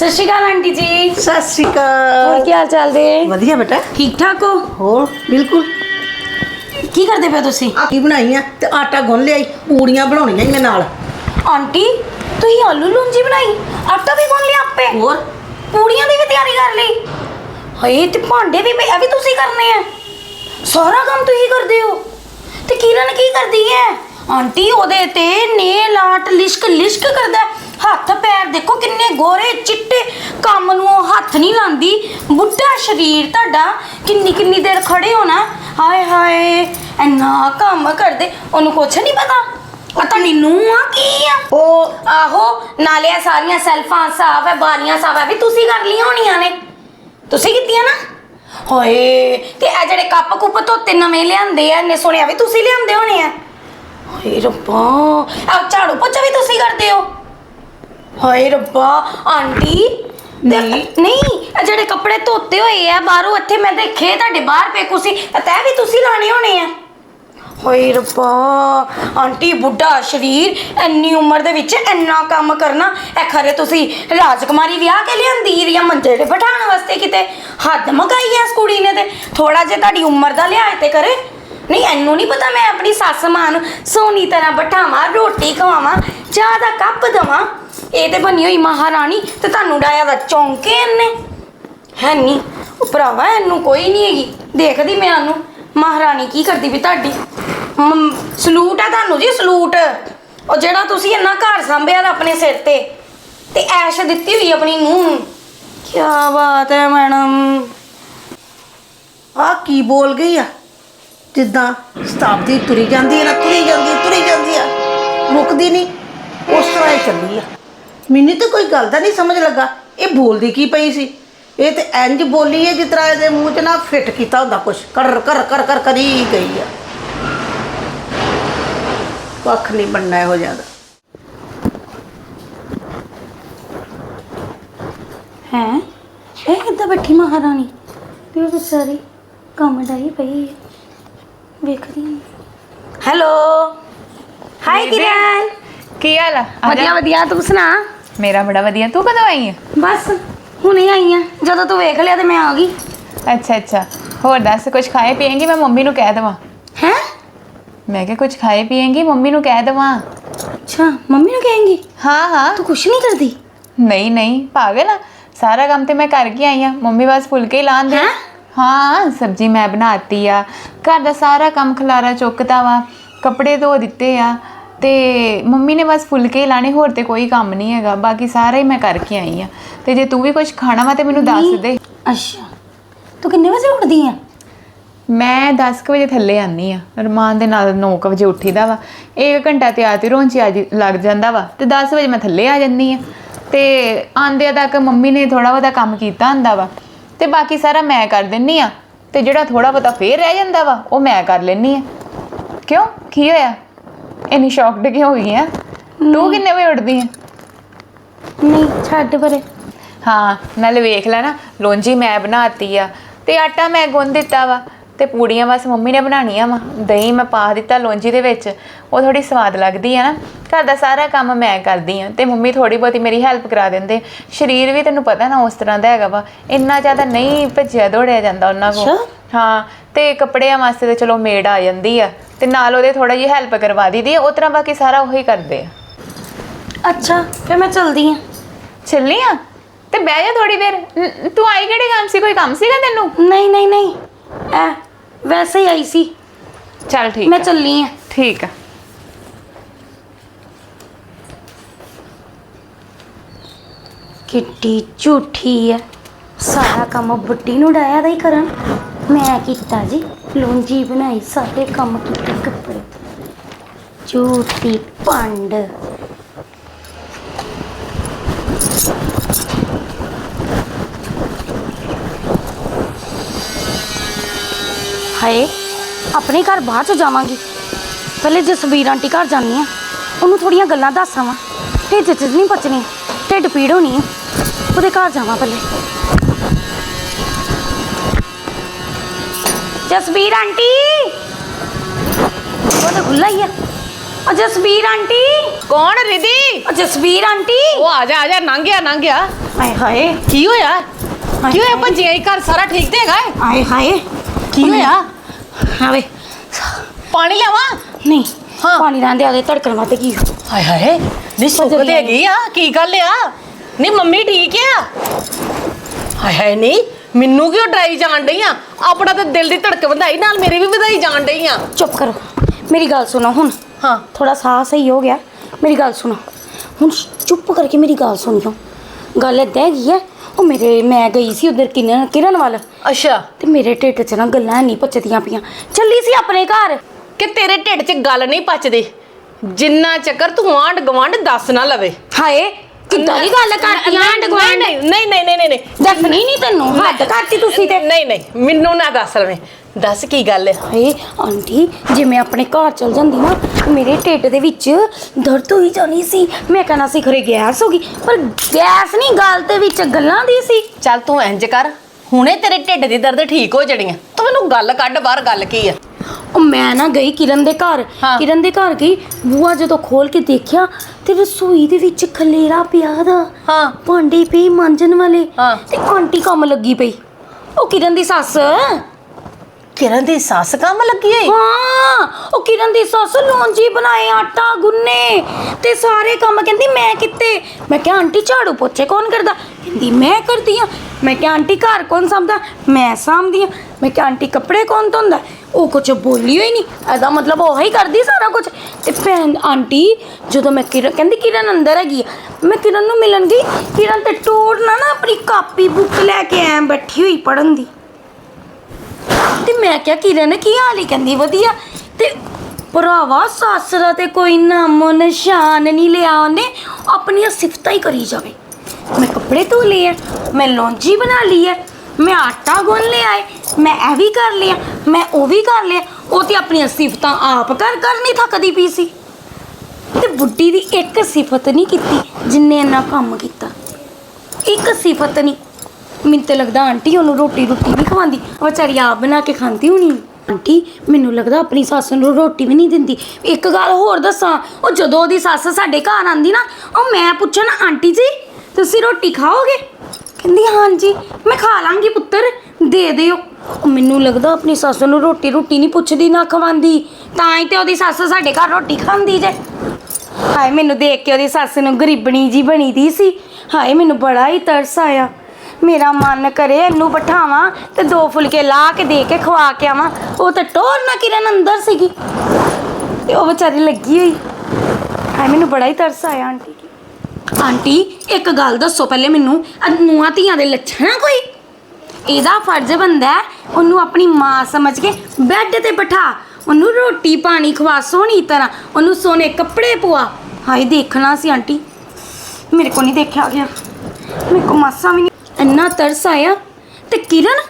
ਸਤਿ ਸ਼੍ਰੀ ਅਕਾਲ ਆਂਟੀ ਜੀ। ਸਤਿ ਸ਼੍ਰੀ ਹੋਰ ਅਕਾਲ ਕੀ ਹਾਲ ਚਾਲ ਦੇ? ਵਧੀਆ ਬੇਟਾ। ਠੀਕ ਠਾਕ ਹੋ? ਹੋਰ ਬਿਲਕੁਲ। ਕੀ ਕਰਦੇ ਪਏ ਤੁਸੀਂ? ਆ ਕੀ ਬਣਾਈ ਆ? ਤੇ ਆਟਾ ਗੁੰਨ ਲਿਆਈ ਪੂੜੀਆਂ ਬਣਾਉਣੀਆਂ ਹੀ ਮੈਂ ਨਾਲ। ਆਂਟੀ ਤੁਸੀਂ ਆਲੂ ਲੂੰਜੀ ਬਣਾਈ? ਆਟਾ ਵੀ ਗੁੰਨ ਲਿਆ ਆਪੇ। ਹੋਰ? ਪੂੜੀਆਂ ਦੀ ਵੀ ਤਿਆਰੀ ਕਰ ਲਈ। ਹਏ ਤੇ ਭਾਂਡੇ ਵੀ ਇਹ ਵੀ ਤੁਸੀਂ ਕਰਨੇ ਆ। ਸਾਰਾ ਕੰਮ ਤੁਸੀਂ ਕਰਦੇ ਹੋ। ਤੇ ਕਿਰਨ ਕੀ ਕਰਦੀ ਹੈ? ਆਂਟੀ ਉਹਦੇ ਤੇ ਨੇਲ ਆਰਟ ਲਿਸ਼ਕ ਲਿਸ਼ਕ ਕਰਦਾ ਹੈ। ਹੱਥ ਪੈਰ ਦੇਖੋ ਕਿੰਨੇ ਗੋਰੇ ਚਿੱਟੇ ਕੰਮ ਨੂੰ ਉਹ ਹੱਥ ਨਹੀਂ ਲਾਂਦੀ। ਬੁੱਢਾ ਸਰੀਰ ਤੁਹਾਡਾ ਕਿੰਨੀ ਕਿੰਨੀ ਦੇਰ ਖੜੇ ਹੋਣਾ? ਹਾਏ ਹਾਏ ਇੰਨਾ ਕੰਮ ਕਰਦੇ ਉਹਨੂੰ ਕੁਛ ਨਹੀਂ ਪਤਾ। ਤੁਹਾਡੀ ਨੂੰਹ ਆ ਕੀ ਆ? ਉਹ ਆਹੋ ਨਾਲੇ ਇਹ ਸਾਰੀਆਂ ਸੈਲਫਾਂ ਸਾਫ਼ ਹੈ ਬਾਰੀਆਂ ਸਾਫ਼ ਹੈ ਵੀ ਤੁਸੀਂ ਕਰ ਲਈਆਂ ਹੋਣੀਆਂ ਨੇ। ਤੁਸੀਂ ਕੀਤੀਆਂ ਨਾ? ਹੋਏ ਤੇ ਇਹ ਜਿਹੜੇ ਕੱਪ ਕੁੱਪ ਧੋਤੇ ਨਵੇਂ ਲਿਆਂਦੇ ਆ ਨੇ ਸੁਣਿਆ ਵੀ ਤੁਸੀਂ ਲਿਆਂਦੇ ਹੋਣੇ ਆ। ਹੋਏ ਰੱਬਾ ਆ ਝਾੜੂ ਪੋਚਾ ਵੀ ਤੁਸੀਂ ਕਰਦੇ ਹੋ? ਹੋਏ ਰੱਬਾ ਆਂਟੀ। ਨਹੀਂ। ਨਹੀਂ ਇਹ ਜਿਹੜੇ ਕੱਪੜੇ ਧੋਤੇ ਹੋਏ ਆ ਬਾਹਰੋਂ ਇੱਥੇ ਮੈਂ ਦੇਖੇ ਤੁਹਾਡੇ ਬਾਹਰ ਪਏ ਕੁਸੀ ਤੈ ਵੀ ਤੁਸੀਂ ਲਾਣੇ ਹੋਣੇ ਆ। ਹੋਏ ਰੱਬਾ ਆਂਟੀ ਬੁੱਢਾ ਸਰੀਰ ਇੰਨੀ ਉਮਰ ਦੇ ਵਿੱਚ ਇੰਨਾ ਕੰਮ ਕਰਨਾ ਇਹ ਖਰੇ ਤੁਸੀਂ ਰਾਜਕੁਮਾਰੀ ਵਿਆਹ ਕੇ ਲਿਆਂਦੀ ਜਾਂ ਮੰਜੇ ਤੇ ਬਿਠਾਉਣ ਵਾਸਤੇ ਕਿਤੇ ਹੱਦ ਮਕਾਈ ਐ ਇਸ ਕੁੜੀ ਨੇ ਤੇ। ਥੋੜਾ ਜਿਹਾ ਤੁਹਾਡੀ ਉਮਰ ਦਾ ਲਿਹਾਜ਼ ਤੇ ਕਰੇ। ਨਹੀਂ ਇਹਨੂੰ ਨਹੀਂ ਪਤਾ ਮੈਂ ਆਪਣੀ ਸੱਸ ਮਾਂ ਨੂੰ ਸੋਹਣੀ ਤਰ੍ਹਾਂ ਬਿਠਾਵਾਂ ਰੋਟੀ ਖਵਾਵਾਂ ਚਾਹ ਦਾ ਕੱਪ ਦਵਾਂ। ਇਹ ਤੇ ਬਣੀ ਹੋਈ ਮਹਾਰਾਣੀ ਤੇ ਤੁਹਾਨੂੰ ਡਾਇਆ ਦਾ ਚੌਂਕੇ ਇਹਨੇ? ਹੈ ਨਹੀਂ ਉਹ ਭਰਾਵਾ, ਇਹਨੂੰ ਕੋਈ ਨਹੀਂ ਹੈਗੀ। ਦੇਖਦੀ ਮੈਂ ਉਹਨੂੰ। ਮਹਾਰਾਣੀ ਕੀ ਕਰਦੀ ਵੀ ਤੁਹਾਡੀ? ਸਲੂਟ ਆ ਤੁਹਾਨੂੰ ਜੀ, ਸਲੂਟ। ਉਹ ਜਿਹੜਾ ਤੁਸੀਂ ਇੰਨਾ ਘਰ ਸੰਭਿਆ ਦਾ ਆਪਣੇ ਸਿਰ ਤੇ ਤੇ ਐਸ਼ ਦਿੱਤੀ ਹੋਈ ਆਪਣੀ ਨੂੰਹ ਨੂੰ। ਕੀ ਬਾਤ ਹੈ ਮੈਡਮ। ਆ ਕੀ ਬੋਲ ਗਈ ਆ? ਜਿੱਦਾਂ ਸਤਾਬਦੀ ਤੁਰੀ ਜਾਂਦੀ ਹੈ ਨਾ, ਤੁਰੀ ਜਾਂਦੀ ਤੁਰੀ ਜਾਂਦੀ ਆ। ਮੁੱਕਦੀ ਨਹੀਂ ਉਸ ਤਰ੍ਹਾਂ ਹੀ ਚੱਲੀ ਆ। ਮੈਨੂੰ ਤਾਂ ਕੋਈ ਗੱਲ ਦਾ ਨਹੀਂ ਸਮਝ ਲੱਗਾ। ਇਹ ਬੋਲਦੀ ਕੀ ਪਈ ਸੀ? ਇਹ ਤੇ ਇੰਜ ਬੋਲੀ ਹੈ ਜਿਸ ਤਰ੍ਹਾਂ ਇਹਦੇ ਮੂੰਹ 'ਚ ਨਾ ਫਿੱਟ ਕੀਤਾ ਹੁੰਦਾ ਕੁਛ। ਕਰ ਕਰ ਕਰ ਕਰ ਕਰੀ ਗਈ ਆ। ਕੱਖ ਨਹੀਂ ਬਣਨਾ ਇਹੋ ਜ਼ਿਆਦਾ ਹੈ? ਇਹ ਕਿੱਦਾਂ ਬੈਠੀ ਮਹਾਰਾਣੀ? ਤੇ ਉਹ ਵਿਚਾਰੀ ਕੰਮ ਡਾਈ ਪਈ ਹੈ ਵੇਖਦੀ ਹੈਲੋ। ਹਾਈ ਕਿਰਨ। ਕੀ ਹਾਲ ਆ? ਵਧੀਆ। ਵਧੀਆ। ਤੂੰ ਸੁਣਾ? ਮੇਰਾ ਬੜਾ ਵਧੀਆ ਤੂੰ ਕਦੋਂ ਆਈ ਹੈ ਬਸ ਹੁਣੇ ਆਈ ਆ। ਜਦੋਂ ਤੂੰ ਵੇਖ ਲਿਆ ਤੇ ਮੈਂ ਆ ਗਈ। ਅੱਛਾ ਅੱਛਾ। ਹੋਰ ਦੱਸ ਕੁਝ ਖਾਏ ਪੀਏਂਗੀ? ਮੈਂ ਮੰਮੀ ਨੂੰ ਕਹਿ ਦੇਵਾਂ। ਹੈ? ਮੈਂ ਕਿਹਾ ਕੁਝ ਖਾਏ ਪੀਏਂਗੀ? ਮੰਮੀ ਨੂੰ ਕਹਿ ਦੇਵਾਂ। ਅੱਛਾ ਮੰਮੀ ਨੂੰ ਕਹੇਂਗੀ? ਹਾਂ ਹਾਂ। ਤੂੰ ਕੁਛ ਨਹੀਂ ਕਰਦੀ? ਨਹੀਂ ਨਹੀਂ। ਪਾਗਲ ਆ। ਸਾਰਾ ਕੰਮ ਤੇ ਮੈਂ ਕਰਕੇ ਆਈ ਆ। ਮੰਮੀ ਬਸ ਫੁਲਕੇ ਹੀ ਲਾਣ ਦੇ। ਹੈਂ? ਹਾਂ ਸਬਜੀ ਮੈਂ ਬਣਾਤੀ ਆ। ਘਰ ਦਾ ਸਾਰਾ ਕੰਮ ਖਲਾਰਾ ਚੁੱਕਤਾ ਵਾ। ਕੱਪੜੇ ਧੋ ਦਿੱਤੇ ਆ। ਤੇ ਮੰਮੀ ਨੇ ਬਸ ਫੁਲਕੇ ਹੀ ਲਾਣੇ ਹੋਰ ਤੇ ਕੋਈ ਕੰਮ ਨਹੀਂ ਹੈਗਾ ਬਾਕੀ ਸਾਰਾ ਹੀ ਮੈਂ ਕਰਕੇ ਆਈ ਆ ਤੇ ਜੇ ਤੂੰ ਵੀ ਕੁਝ ਖਾਣਾ ਵਾ ਤੇ ਮੈਨੂੰ ਦੱਸ ਦੇ। ਅੱਛਾ। ਤੂੰ ਕਿੰਨੇ ਵਜੇ ਉੱਠਦੀ ਆ? ਮੈਂ 10 ਕੁ ਵਜੇ ਥੱਲੇ ਆਨੀ ਆ ਰਮਾਨ ਦੇ ਨਾਲ 9 ਕੁ ਵਜੇ ਉੱਠੀਦਾ ਵਾ। ਇੱਕ ਘੰਟਾ ਤਿਆਰ ਤੇ ਰੋਂਚ ਆ ਲੱਗ ਜਾਂਦਾ ਵਾ। ਤੇ 10 ਵਜੇ ਮੈਂ ਥੱਲੇ ਆ ਜਾਂਦੀ ਆ ਤੇ ਆਂਦਿਆਂ ਤੱਕ ਮੰਮੀ ਨੇ ਥੋੜਾ ਬਹੁਤਾ ਕੰਮ ਕੀਤਾ ਹੁੰਦਾ ਵਾ। ਤੇ ਬਾਕੀ ਸਾਰਾ ਮੈਂ ਕਰ ਦਿੰਨੀ ਆ ਤੇ ਜਿਹੜਾ ਥੋੜਾ ਬਹੁਤਾ ਫੇਰ ਰਹਿ ਜਾਂਦਾ ਵਾ ਉਹ ਮੈਂ ਕਰ ਲੈਣੀ ਆ ਕਿਉਂ? ਕੀ ਹੋਇਆ? ਇੰਨੀ ਸ਼ੌਕਡ ਕਿਉਂ ਹੋ ਗਈ ਆ? ਤੂੰ ਕਿੰਨੇ ਵਜੇ ਉੱਠਦੀ ਆ? ਨਹੀਂ ਛੱਡ ਪਰੇ। ਹਾਂ ਨਾਲੇ ਵੇਖ ਲੈ ਨਾ ਲੋਂਜੀ ਮੈਂ ਬਣਾਤੀ ਆ ਤੇ ਆਟਾ ਮੈਂ ਗੁੰਨ ਦਿੱਤਾ ਵਾ ਤੇ ਪੂੜੀਆਂ ਬਸ ਮੰਮੀ ਨੇ ਬਣਾਉਣੀਆਂ ਵਾ ਦਹੀਂ ਮੈਂ ਪਾ ਦਿੱਤਾ ਲੋਂਜੀ ਦੇ ਵਿੱਚ ਉਹ ਥੋੜੀ ਸਵਾਦ ਲੱਗਦੀ ਆ ਨਾ ਘਰ ਦਾ ਸਾਰਾ ਕੰਮ ਮੈਂ ਕਰਦੀ ਆ ਤੇ ਮੰਮੀ ਥੋੜੀ ਬਹੁਤੀ ਮੇਰੀ ਹੈਲਪ ਕਰਾ ਦਿੰਦੇ ਸਰੀਰ ਵੀ ਤੈਨੂੰ ਪਤਾ ਨਾ ਉਸ ਤਰ੍ਹਾਂ ਦਾ ਹੈਗਾ ਵਾ ਇੰਨਾ ਜ਼ਿਆਦਾ ਨਹੀਂ ਭੱਜਿਆ ਦੌੜਿਆ ਜਾਂਦਾ ਉਹਨਾਂ ਕੋਲ। ਅੱਛਾ। ਹਾਂ ਤੇ ਕੱਪੜਿਆਂ ਵਾਸਤੇ ਤੇ ਚਲੋ ਮੇਡ ਆ ਜਾਂਦੀ ਆ ਤੇ ਨਾਲ ਉਹਦੇ ਥੋੜਾ ਜਿਹੀ ਹੈਲਪ ਕਰਵਾ ਦੀਦੀ ਉਸ ਤਰ੍ਹਾਂ ਬਾਕੀ ਸਾਰਾ ਉਹੀ ਕਰਦੇ ਆ। ਅੱਛਾ ਫਿਰ ਮੈਂ ਚਲਦੀ ਆ ਚੱਲੀ ਆ? ਤੇ ਬਹਿ ਜਾ ਥੋੜੀ ਦੇਰ। ਨ- ਤੂੰ ਆਈ ਕਿਹੜੇ ਕੰਮ ਸੀ? ਕੋਈ ਕੰਮ ਸੀਗਾ ਤੈਨੂੰ? ਨਹੀਂ ਨਹੀਂ ਨਹੀਂ। ਐ ਵੈਸੇ ਹੀ ਆਈ ਸੀ। ਚੱਲ ਠੀਕ ਮੈਂ ਆ। ਚੱਲੀ ਆ ਠੀਕ ਆ। ਕਿੱਡੀ ਝੂਠੀ ਐ। ਸਾਰਾ ਕੰਮ ਬੁੱਢੀ ਨੂੰ ਡਾਇਆ ਦਾ ਹੀ ਕਰਨ। ਮੈਂ ਕੀਤਾ ਜੀ। ਲੂੰਜੀ ਬਣਾਈ ਸਾਰੇ ਕੰਮ ਕੀਤੇ ਕੱਪੜੇ। ਝੂਠੀ ਪੰਡ ਹਾਏ, ਆਪਣੇ ਘਰ ਬਾਅਦ ਚ ਜਾਵਾਂਗੀ। ਪਹਿਲੇ ਜਸਵੀਰ ਆਂਟੀ ਘਰ ਜਾਂਦੀ ਆ। ਉਹਨੂੰ ਥੋੜੀਆਂ ਗੱਲਾਂ ਦੱਸਾਂ ਢਿੱਡ ਚ ਨਹੀਂ ਪਚਣੀ, ਢਿੱਡ ਪੀੜ ਹੋਣੀ ਆ। ਉਹਦੇ ਘਰ ਜਾਵਾਂ ਪਹਿਲੇ। ਜਸਬੀਰ ਆਂਟੀ। ਉਹ ਤਾਂ ਖੁੱਲਾ ਹੀ ਆ। ਉਹ ਜਸਬੀਰ ਆਂਟੀ। ਕੌਣ ਰਿਦੀ ਉਹ ਜਸਬੀਰ ਆਂਟੀ। ਉਹ ਆ ਜਾ ਆ ਜਾ ਲੰਘ ਗਿਆ ਲੰਘ ਗਿਆ। ਹਾਏ ਹਾਏ। ਕੀ ਹੋਇਆ? ਕੀ ਹੋਇਆ। ਭੱਜਿਆ ਹੀ ਘਰ ਸਾਰਾ ਠੀਕ ਤੇ ਹੈਗਾ ਹੈ? ਹਾਏ ਹਾਏ। ਕੀ ਹੋਇਆ? ਹਾਵੇ ਪਾਣੀ ਲਿਆਵਾਂ? ਨਹੀਂ ਹਾਂ। ਪਾਣੀ ਰਹਿੰਦੇ ਆਦੇ ਧੜਕਣ ਵਾਤੇ ਕੀ ਹਾਏ ਹਾਏ ਨੀ ਸੁੱਕ ਤੇ ਹੈਗੀ ਆ। ਕੀ ਗੱਲ ਆ? ਨੀ ਮੰਮੀ ਠੀਕ ਆ? ਹਾਏ ਹਾਏ ਨਹੀਂ। ਮੈਨੂੰ ਕਿਉਂ ਡਰਾਈ ਜਾਣ ਡਈ ਆ? ਆਪਣਾ ਤਾਂ ਦਿਲ ਦੀ ਧੜਕ ਵਧਾਈ ਨਾਲ ਮੇਰੀ ਵੀ ਵਧਾਈ ਜਾਣ ਡਈ ਆ। ਚੁੱਪ ਕਰੋ। ਮੇਰੀ ਗੱਲ ਸੁਣੋ ਹੁਣ। ਹਾਂ। ਥੋੜਾ ਸਾਹ ਸਹੀ ਹੋ ਗਿਆ। ਮੇਰੀ ਗੱਲ ਸੁਣੋ। ਹੁਣ ਚੁੱਪ ਕਰਕੇ ਮੇਰੀ ਗੱਲ ਸੁਣਿਓ। ਗੱਲ ਏਦਾਂ ਹੈਗੀ ਹੈ ਉਹ ਮੇਰੇ ਮੈਂ ਗਈ ਸੀ ਉਧਰ ਕਿਰਨ ਕਿਰਨ ਵੱਲ। ਅੱਛਾ। ਤੇ ਮੇਰੇ ਢਿੱਡ 'ਚ ਨਾ ਗੱਲਾਂ ਨਹੀਂ ਪਚਦੀਆਂ ਪਈਆਂ। ਚੱਲੀ ਸੀ ਆਪਣੇ ਘਰ। ਕਿ ਤੇਰੇ ਢਿੱਡ 'ਚ ਗੱਲ ਨਹੀਂ ਪਚਦੀ? ਜਿੰਨਾ ਚੱਕਰ ਤੂੰ ਆਂਡ ਗਵਾਂਡ ਦੱਸ ਨਾ ਲਵੇ। ਹਾਏ ਕਿੱਦਾਂ ਦੀ ਗੱਲ ਕਰਦੀ ਆਂਡ ਗਵਾਂਡ ਨਹੀਂ ਨਹੀਂ ਨਹੀਂ ਨਹੀਂ ਨਹੀਂ ਨਹੀਂ। ਦੱਸਣੀ ਨਹੀਂ ਤੈਨੂੰ? ਹੱਦ ਕਰਤੀ ਤੁਸੀਂ ਤੇ। ਨਹੀਂ ਨਹੀਂ ਮੈਨੂੰ ਨਾ ਦੱਸ ਲਵੇਂ ਦੱਸ ਕੀ ਗੱਲ ਹੈ ਹਾਏ ਆਂਟੀ ਜੇ ਮੈਂ ਆਪਣੇ ਘਰ ਚਲ ਜਾਂਦੀ ਨਾ ਮੇਰੇ ਢਿੱਡ ਦੇ ਵਿੱਚ ਦਰਦ ਹੋਈ ਜਾਣੀ ਸੀ। ਮੈਂ ਕਹਿਣਾ ਸੀ ਖਰੇ ਗੈਸ ਹੋ ਗਈ। ਪਰ ਗੈਸ ਨਹੀਂ ਗੱਲ ਤੇ ਵਿੱਚ ਗੱਲਾਂ ਦੀ ਸੀ। ਚੱਲ ਤੂੰ ਇੰਜ ਕਰ। ਹੁਣੇ ਤੇਰੇ ਢਿੱਡ ਦੀ ਦਰਦ ਠੀਕ ਹੋ ਜਣੀ ਆ। ਤੂੰ ਮੈਨੂੰ ਗੱਲ ਕੱਢ ਬਾਹਰ ਗੱਲ ਕੀ ਆ? ਉਹ ਮੈਂ ਨਾ ਗਈ ਕਿਰਨ ਦੇ ਘਰ ਹਾਂ। ਕਿਰਨ ਦੇ ਘਰ ਗਈ ਬੂਆ ਜਦੋਂ ਖੋਲ ਕੇ ਦੇਖਿਆ ਤੇ ਰਸੋਈ ਦੇ ਵਿੱਚ ਖਲੇਰਾ ਪਿਆ ਦਾ ਹਾਂ। ਭਾਂਡੇ ਪਈ ਮਾਂਜਣ ਵਾਲੇ ਹਾਂ। ਤੇ ਆਂਟੀ ਕੰਮ ਲੱਗੀ ਪਈ ਉਹ ਕਿਰਨ ਦੀ ਸੱਸ ਕਿਰਨ ਦੀ ਸੱਸ ਕੰਮ ਲੱਗੀ ਏ ਹਾਂ, ਉਹ ਕਿਰਨ ਦੀ ਸੱਸ ਲੌਂਜੀ ਬਣਾਏ ਆਟਾ, ਗੁੰਨੇ ਤੇ ਸਾਰੇ ਕੰਮ। ਕਹਿੰਦੀ, ਮੈਂ ਕਿੱਤੇ ਮੈਂ ਕਿਹਾ, ਆਂਟੀ, ਝਾੜੂ ਪੋਚੇ ਕੌਣ ਕਰਦਾ? ਕਹਿੰਦੀ, ਮੈਂ ਕਰਦੀ ਆ। ਮੈਂ ਕਿਹਾ, ਆਂਟੀ, ਘਰ ਕੌਣ ਸਾਂਭਦਾ? ਮੈਂ ਸਾਂਭਦੀ ਆ। ਮੈਂ ਕਿਹਾ, ਆਂਟੀ, ਕੱਪੜੇ ਕੌਣ ਧੋਂਦਾ? ਉਹ ਕੁਝ ਬੋਲੀ ਹੋਈ ਨਹੀਂ। ਇਹਦਾ ਮਤਲਬ ਉਹ ਹੀ ਕਰਦੀ ਸਾਰਾ ਕੁਝ ਤੇ ਭੈਣ, ਆਂਟੀ, ਜਦੋਂ ਮੈਂ ਕਿਰਨ, ਕਹਿੰਦੀ, ਕਿਰਨ ਅੰਦਰ ਹੈਗੀ ਆ। ਮੈਂ ਕਿਰਨ ਨੂੰ ਮਿਲਣ ਗਈ। ਕਿਰਨ ਤੇ ਟੋੜਨਾ ਨਾ ਆਪਣੀ ਕਾਪੀ ਬੁੱਕ ਲੈ ਕੇ ਐ ਬੈਠੀ ਹੋਈ ਪੜਨ ਦੀ। ਤੇ ਮੈਂ ਕਿਹਾ, ਕਿਰਨ, ਕੀ ਹਾਲ ਹੀ ਕਹਿੰਦੀ, ਵਧੀਆ। ਤੇ ਭਰਾਵਾ, ਸੱਸ ਦਾ ਤੇ ਕੋਈ ਨਾਮੋ, ਨਿਸ਼ਾਨ ਨਹੀਂ ਲਿਆ ਉਹਨੇ। ਆਪਣੀਆਂ ਸਿਫਤਾਂ ਹੀ ਕਰੀ ਜਾਵੇ। ਮੈਂ ਕੱਪੜੇ ਧੋ ਲਏ ਆ, ਮੈਂ ਲੌਂਜੀ ਬਣਾ ਲਈ ਹੈ ਮੈਂ ਆਟਾ ਗੁੰਨ ਲਿਆ ਏ, ਮੈਂ ਇਹ ਵੀ ਕਰ ਲਿਆ, ਮੈਂ ਉਹ ਵੀ ਕਰ ਲਿਆ। ਉਹ ਤੇ ਆਪਣੀਆਂ ਸਿਫਤਾਂ ਆਪ ਕਰ ਕਰ ਨਹੀਂ ਥੱਕਦੀ ਪਈ ਸੀ। ਤੇ ਬੁੱਢੀ ਦੀ ਇੱਕ ਸਿਫਤ ਨਹੀਂ ਕੀਤੀ, ਜਿੰਨੇ ਇੰਨਾ ਕੰਮ ਕੀਤਾ। ਇੱਕ ਸਿਫਤ ਨਹੀਂ। ਮੈਨੂੰ ਤੇ ਲੱਗਦਾ ਆਂਟੀ ਉਹਨੂੰ ਰੋਟੀ ਰੋਟੀ ਨਹੀਂ ਖਵਾਉਂਦੀ। ਉਹ ਵਿਚਾਰੀ ਆਪ ਬਣਾ ਕੇ ਖਾਂਦੀ ਹੋਣੀ। ਆਂਟੀ, ਮੈਨੂੰ ਲੱਗਦਾ ਆਪਣੀ ਸੱਸ ਨੂੰ ਰੋਟੀ ਵੀ ਨਹੀਂ ਦਿੰਦੀ। ਇੱਕ ਗੱਲ ਹੋਰ ਦੱਸਾਂ, ਉਹ ਜਦੋਂ ਉਹਦੀ ਸੱਸ ਸਾਡੇ ਘਰ ਆਂਦੀ ਨਾ, ਉਹ ਮੈਂ ਪੁੱਛਣ, ਆਂਟੀ ਜੀ, ਤੁਸੀਂ ਰੋਟੀ ਖਾਓਗੇ? ਕਹਿੰਦੀ, ਹਾਂਜੀ, ਮੈਂ ਖਾ ਲਾਂਗੀ ਪੁੱਤਰ, ਦੇ ਦਿਓ। ਮੈਨੂੰ ਲੱਗਦਾ ਆਪਣੀ ਸੱਸ ਨੂੰ ਰੋਟੀ ਰੋਟੀ ਨਹੀਂ ਪੁੱਛਦੀ, ਨਾ ਖਵਾਉਂਦੀ। ਤਾਂ ਹੀ ਤੇ ਉਹਦੀ ਸੱਸ ਸਾਡੇ ਘਰ ਰੋਟੀ ਖਾਂਦੀ ਜੇ। ਹਾਏ, ਮੈਨੂੰ ਦੇਖ ਕੇ ਉਹਦੀ ਸੱਸ ਨੂੰ ਗਰੀਬਣੀ ਜੀ ਬਣੀ ਦੀ ਸੀ। ਹਾਏ, ਮੈਨੂੰ ਬੜਾ ਹੀ ਤਰਸ ਆਇਆ। ਮੇਰਾ ਮਨ ਕਰੇ ਇਹਨੂੰ ਬਿਠਾਵਾਂ ਤੇ ਦੋ ਫੁਲਕੇ ਲਾ ਕੇ ਦੇ ਕੇ ਖਵਾ ਕੇ ਆਵਾਂ। ਉਹ ਤਾਂ ਟੋਰ ਨਾ ਕਿਰਨ ਅੰਦਰ ਸੀਗੀ। ਤੇ ਉਹ ਵਿਚਾਰੀ ਲੱਗੀ ਹੋਈ। ਹਾਏ, ਮੈਨੂੰ ਬੜਾ ਹੀ ਤਰਸ ਆਇਆ, ਆਂਟੀ ਦੀ ਆਂਟੀ, ਇੱਕ ਗੱਲ ਦੱਸੋ ਪਹਿਲੇ ਮੈਨੂੰ ਨੂੰਹਾਂ ਧੀਆਂ ਦੇ ਲੱਛਣ ਆ ਕੋਈ? ਇਹਦਾ ਫਰਜ਼ ਬੰਦਾ ਉਹਨੂੰ ਆਪਣੀ ਮਾਂ ਸਮਝ ਕੇ ਬੈੱਡ ਤੇ ਬਿਠਾ। ਉਹਨੂੰ ਰੋਟੀ ਪਾਣੀ ਖਵਾ, ਸੋਹਣੀ ਤਰ੍ਹਾਂ। ਉਹਨੂੰ ਸੋਨੇ ਕੱਪੜੇ ਪਵਾ। ਹਾਏ, ਦੇਖਣਾ ਸੀ ਆਂਟੀ। ਮੇਰੇ ਕੋ ਨਹੀਂ ਦੇਖਿਆ ਗਿਆ। ਮੇਰੇ ਕੋ ਮਾਸਾ ਵੀ ਨਹੀਂ ਇੰਨਾ ਤਰਸ ਆਇਆ ਤੇ ਕਿਰਨ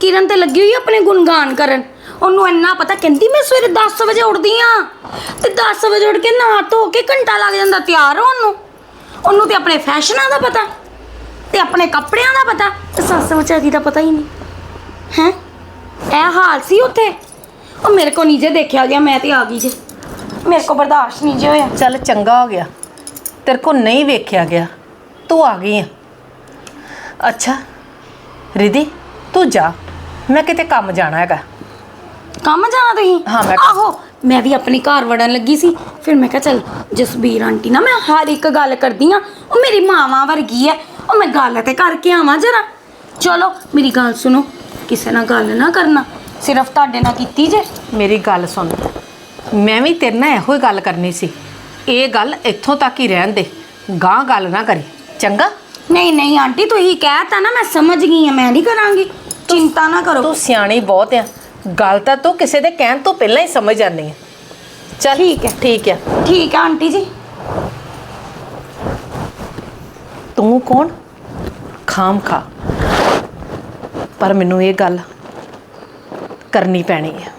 ਕਿਰਨ ਤੇ ਲੱਗੀ ਹੋਈ ਆਪਣੇ ਗੁਣਗਾਨ ਕਰਨ। ਉਹਨੂੰ ਇੰਨਾ ਪਤਾ ਕਹਿੰਦੀ, ਮੈਂ ਸਵੇਰੇ 10 ਵਜੇ ਉੱਠਦੀ ਆ ਤੇ 10 ਵਜੇ ਉੱਠ ਕੇ ਨਹਾ ਧੋ ਕੇ ਘੰਟਾ ਲੱਗ ਜਾਂਦਾ ਤਿਆਰ ਹੋਣ ਨੂੰ। ਉਹਨੂੰ ਤੇ ਆਪਣੇ ਫੈਸ਼ਨਾਂ ਦਾ ਪਤਾ ਤੇ ਆਪਣੇ ਕੱਪੜਿਆਂ ਦਾ ਪਤਾ ਤੇ ਸੱਸ ਵਿਚਾਰੀ ਦਾ ਪਤਾ ਹੀ ਨਹੀਂ। ਹੈ? ਇਹ ਹਾਲ ਸੀ ਉੱਥੇ। ਉਹ ਮੇਰੇ ਕੋ ਨਹੀਂ ਜੇ ਦੇਖਿਆ ਗਿਆ, ਮੈਂ ਤੇ ਆ ਗਈ ਜੇ। ਮੇਰੇ ਕੋ ਬਰਦਾਸ਼ਤ ਨਹੀਂ ਜੇ ਹੋਇਆ। ਚੱਲ ਚੰਗਾ ਹੋ ਗਿਆ। ਤੇਰੇ ਕੋ ਨਹੀਂ ਵੇਖਿਆ ਗਿਆ। ਤੂੰ ਆ ਗਈ ਆ। ਅੱਛਾ ਰਿਧੀ ਤੂੰ ਜਾ। ਮੈਂ ਕਿਤੇ ਕੰਮ ਜਾਣਾ ਹੈਗਾ। ਕੰਮ ਜਾਣਾ ਤੁਸੀਂ? ਹਾਂ, ਮੈਂ- ਆਹੋ ਮੈਂ ਵੀ ਆਪਣੀ ਘਰ ਵੜਨ ਲੱਗੀ ਸੀ। ਫਿਰ ਮੈਂ ਕਿਹਾ ਚੱਲ ਜਸਬੀਰ ਆਂਟੀ ਨਾ ਮੈਂ ਹਰ ਇੱਕ ਗੱਲ ਕਰਦੀ ਆ ਉਹ ਮੇਰੀ ਮਾਵਾਂ ਵਰਗੀ ਹੈ। ਉਹ ਮੈਂ ਗੱਲ ਤੇ ਕਰਕੇ ਆਵਾਂ ਜਰਾ। ਚਲੋ ਮੇਰੀ ਗੱਲ ਸੁਣੋ। ਕਿਸੇ ਨਾਲ ਗੱਲ ਨਾ ਕਰਨਾ। ਸਿਰਫ ਤੁਹਾਡੇ ਨਾਲ ਕੀਤੀ ਜੇ। ਮੇਰੀ ਗੱਲ ਸੁਣ। ਮੈਂ ਵੀ ਤੇਰੇ ਨਾਲ ਇਹੋ ਹੀ ਗੱਲ ਕਰਨੀ ਸੀ। ਇਹ ਗੱਲ ਇੱਥੋਂ ਤੱਕ ਹੀ ਰਹਿਣ ਦੇ। ਗਾਂ ਗੱਲ ਨਾ ਕਰੀ। ਚੰਗਾ? ਨਹੀਂ ਨਹੀਂ ਆਂਟੀ ਤੁਸੀਂ ਕਹਿਤਾ ਨਾ ਮੈਂ ਸਮਝ ਗਈ ਆ ਮੈਂ ਨਹੀਂ ਕਰਾਂਗੀ। ਚਿੰਤਾ ਨਾ ਕਰੋ। ਤੂੰ ਸਿਆਣੀ ਬਹੁਤ ਆ। ਗੱਲ ਤਾਂ ਤੂੰ ਕਿਸੇ ਦੇ ਕਹਿਣ ਤੋਂ ਪਹਿਲਾਂ ਹੀ ਸਮਝ ਜਾਂਦੀ ਹੈ ਚੱਲ ਠੀਕ ਹੈ। ਠੀਕ ਹੈ ਠੀਕ ਹੈ ਆਂਟੀ ਜੀ। ਤੂੰ ਕੌਣ? ਖਾਮ ਖਾ। ਪਰ ਮੈਨੂੰ ਇਹ ਗੱਲ ਕਰਨੀ ਪੈਣੀ ਹੈ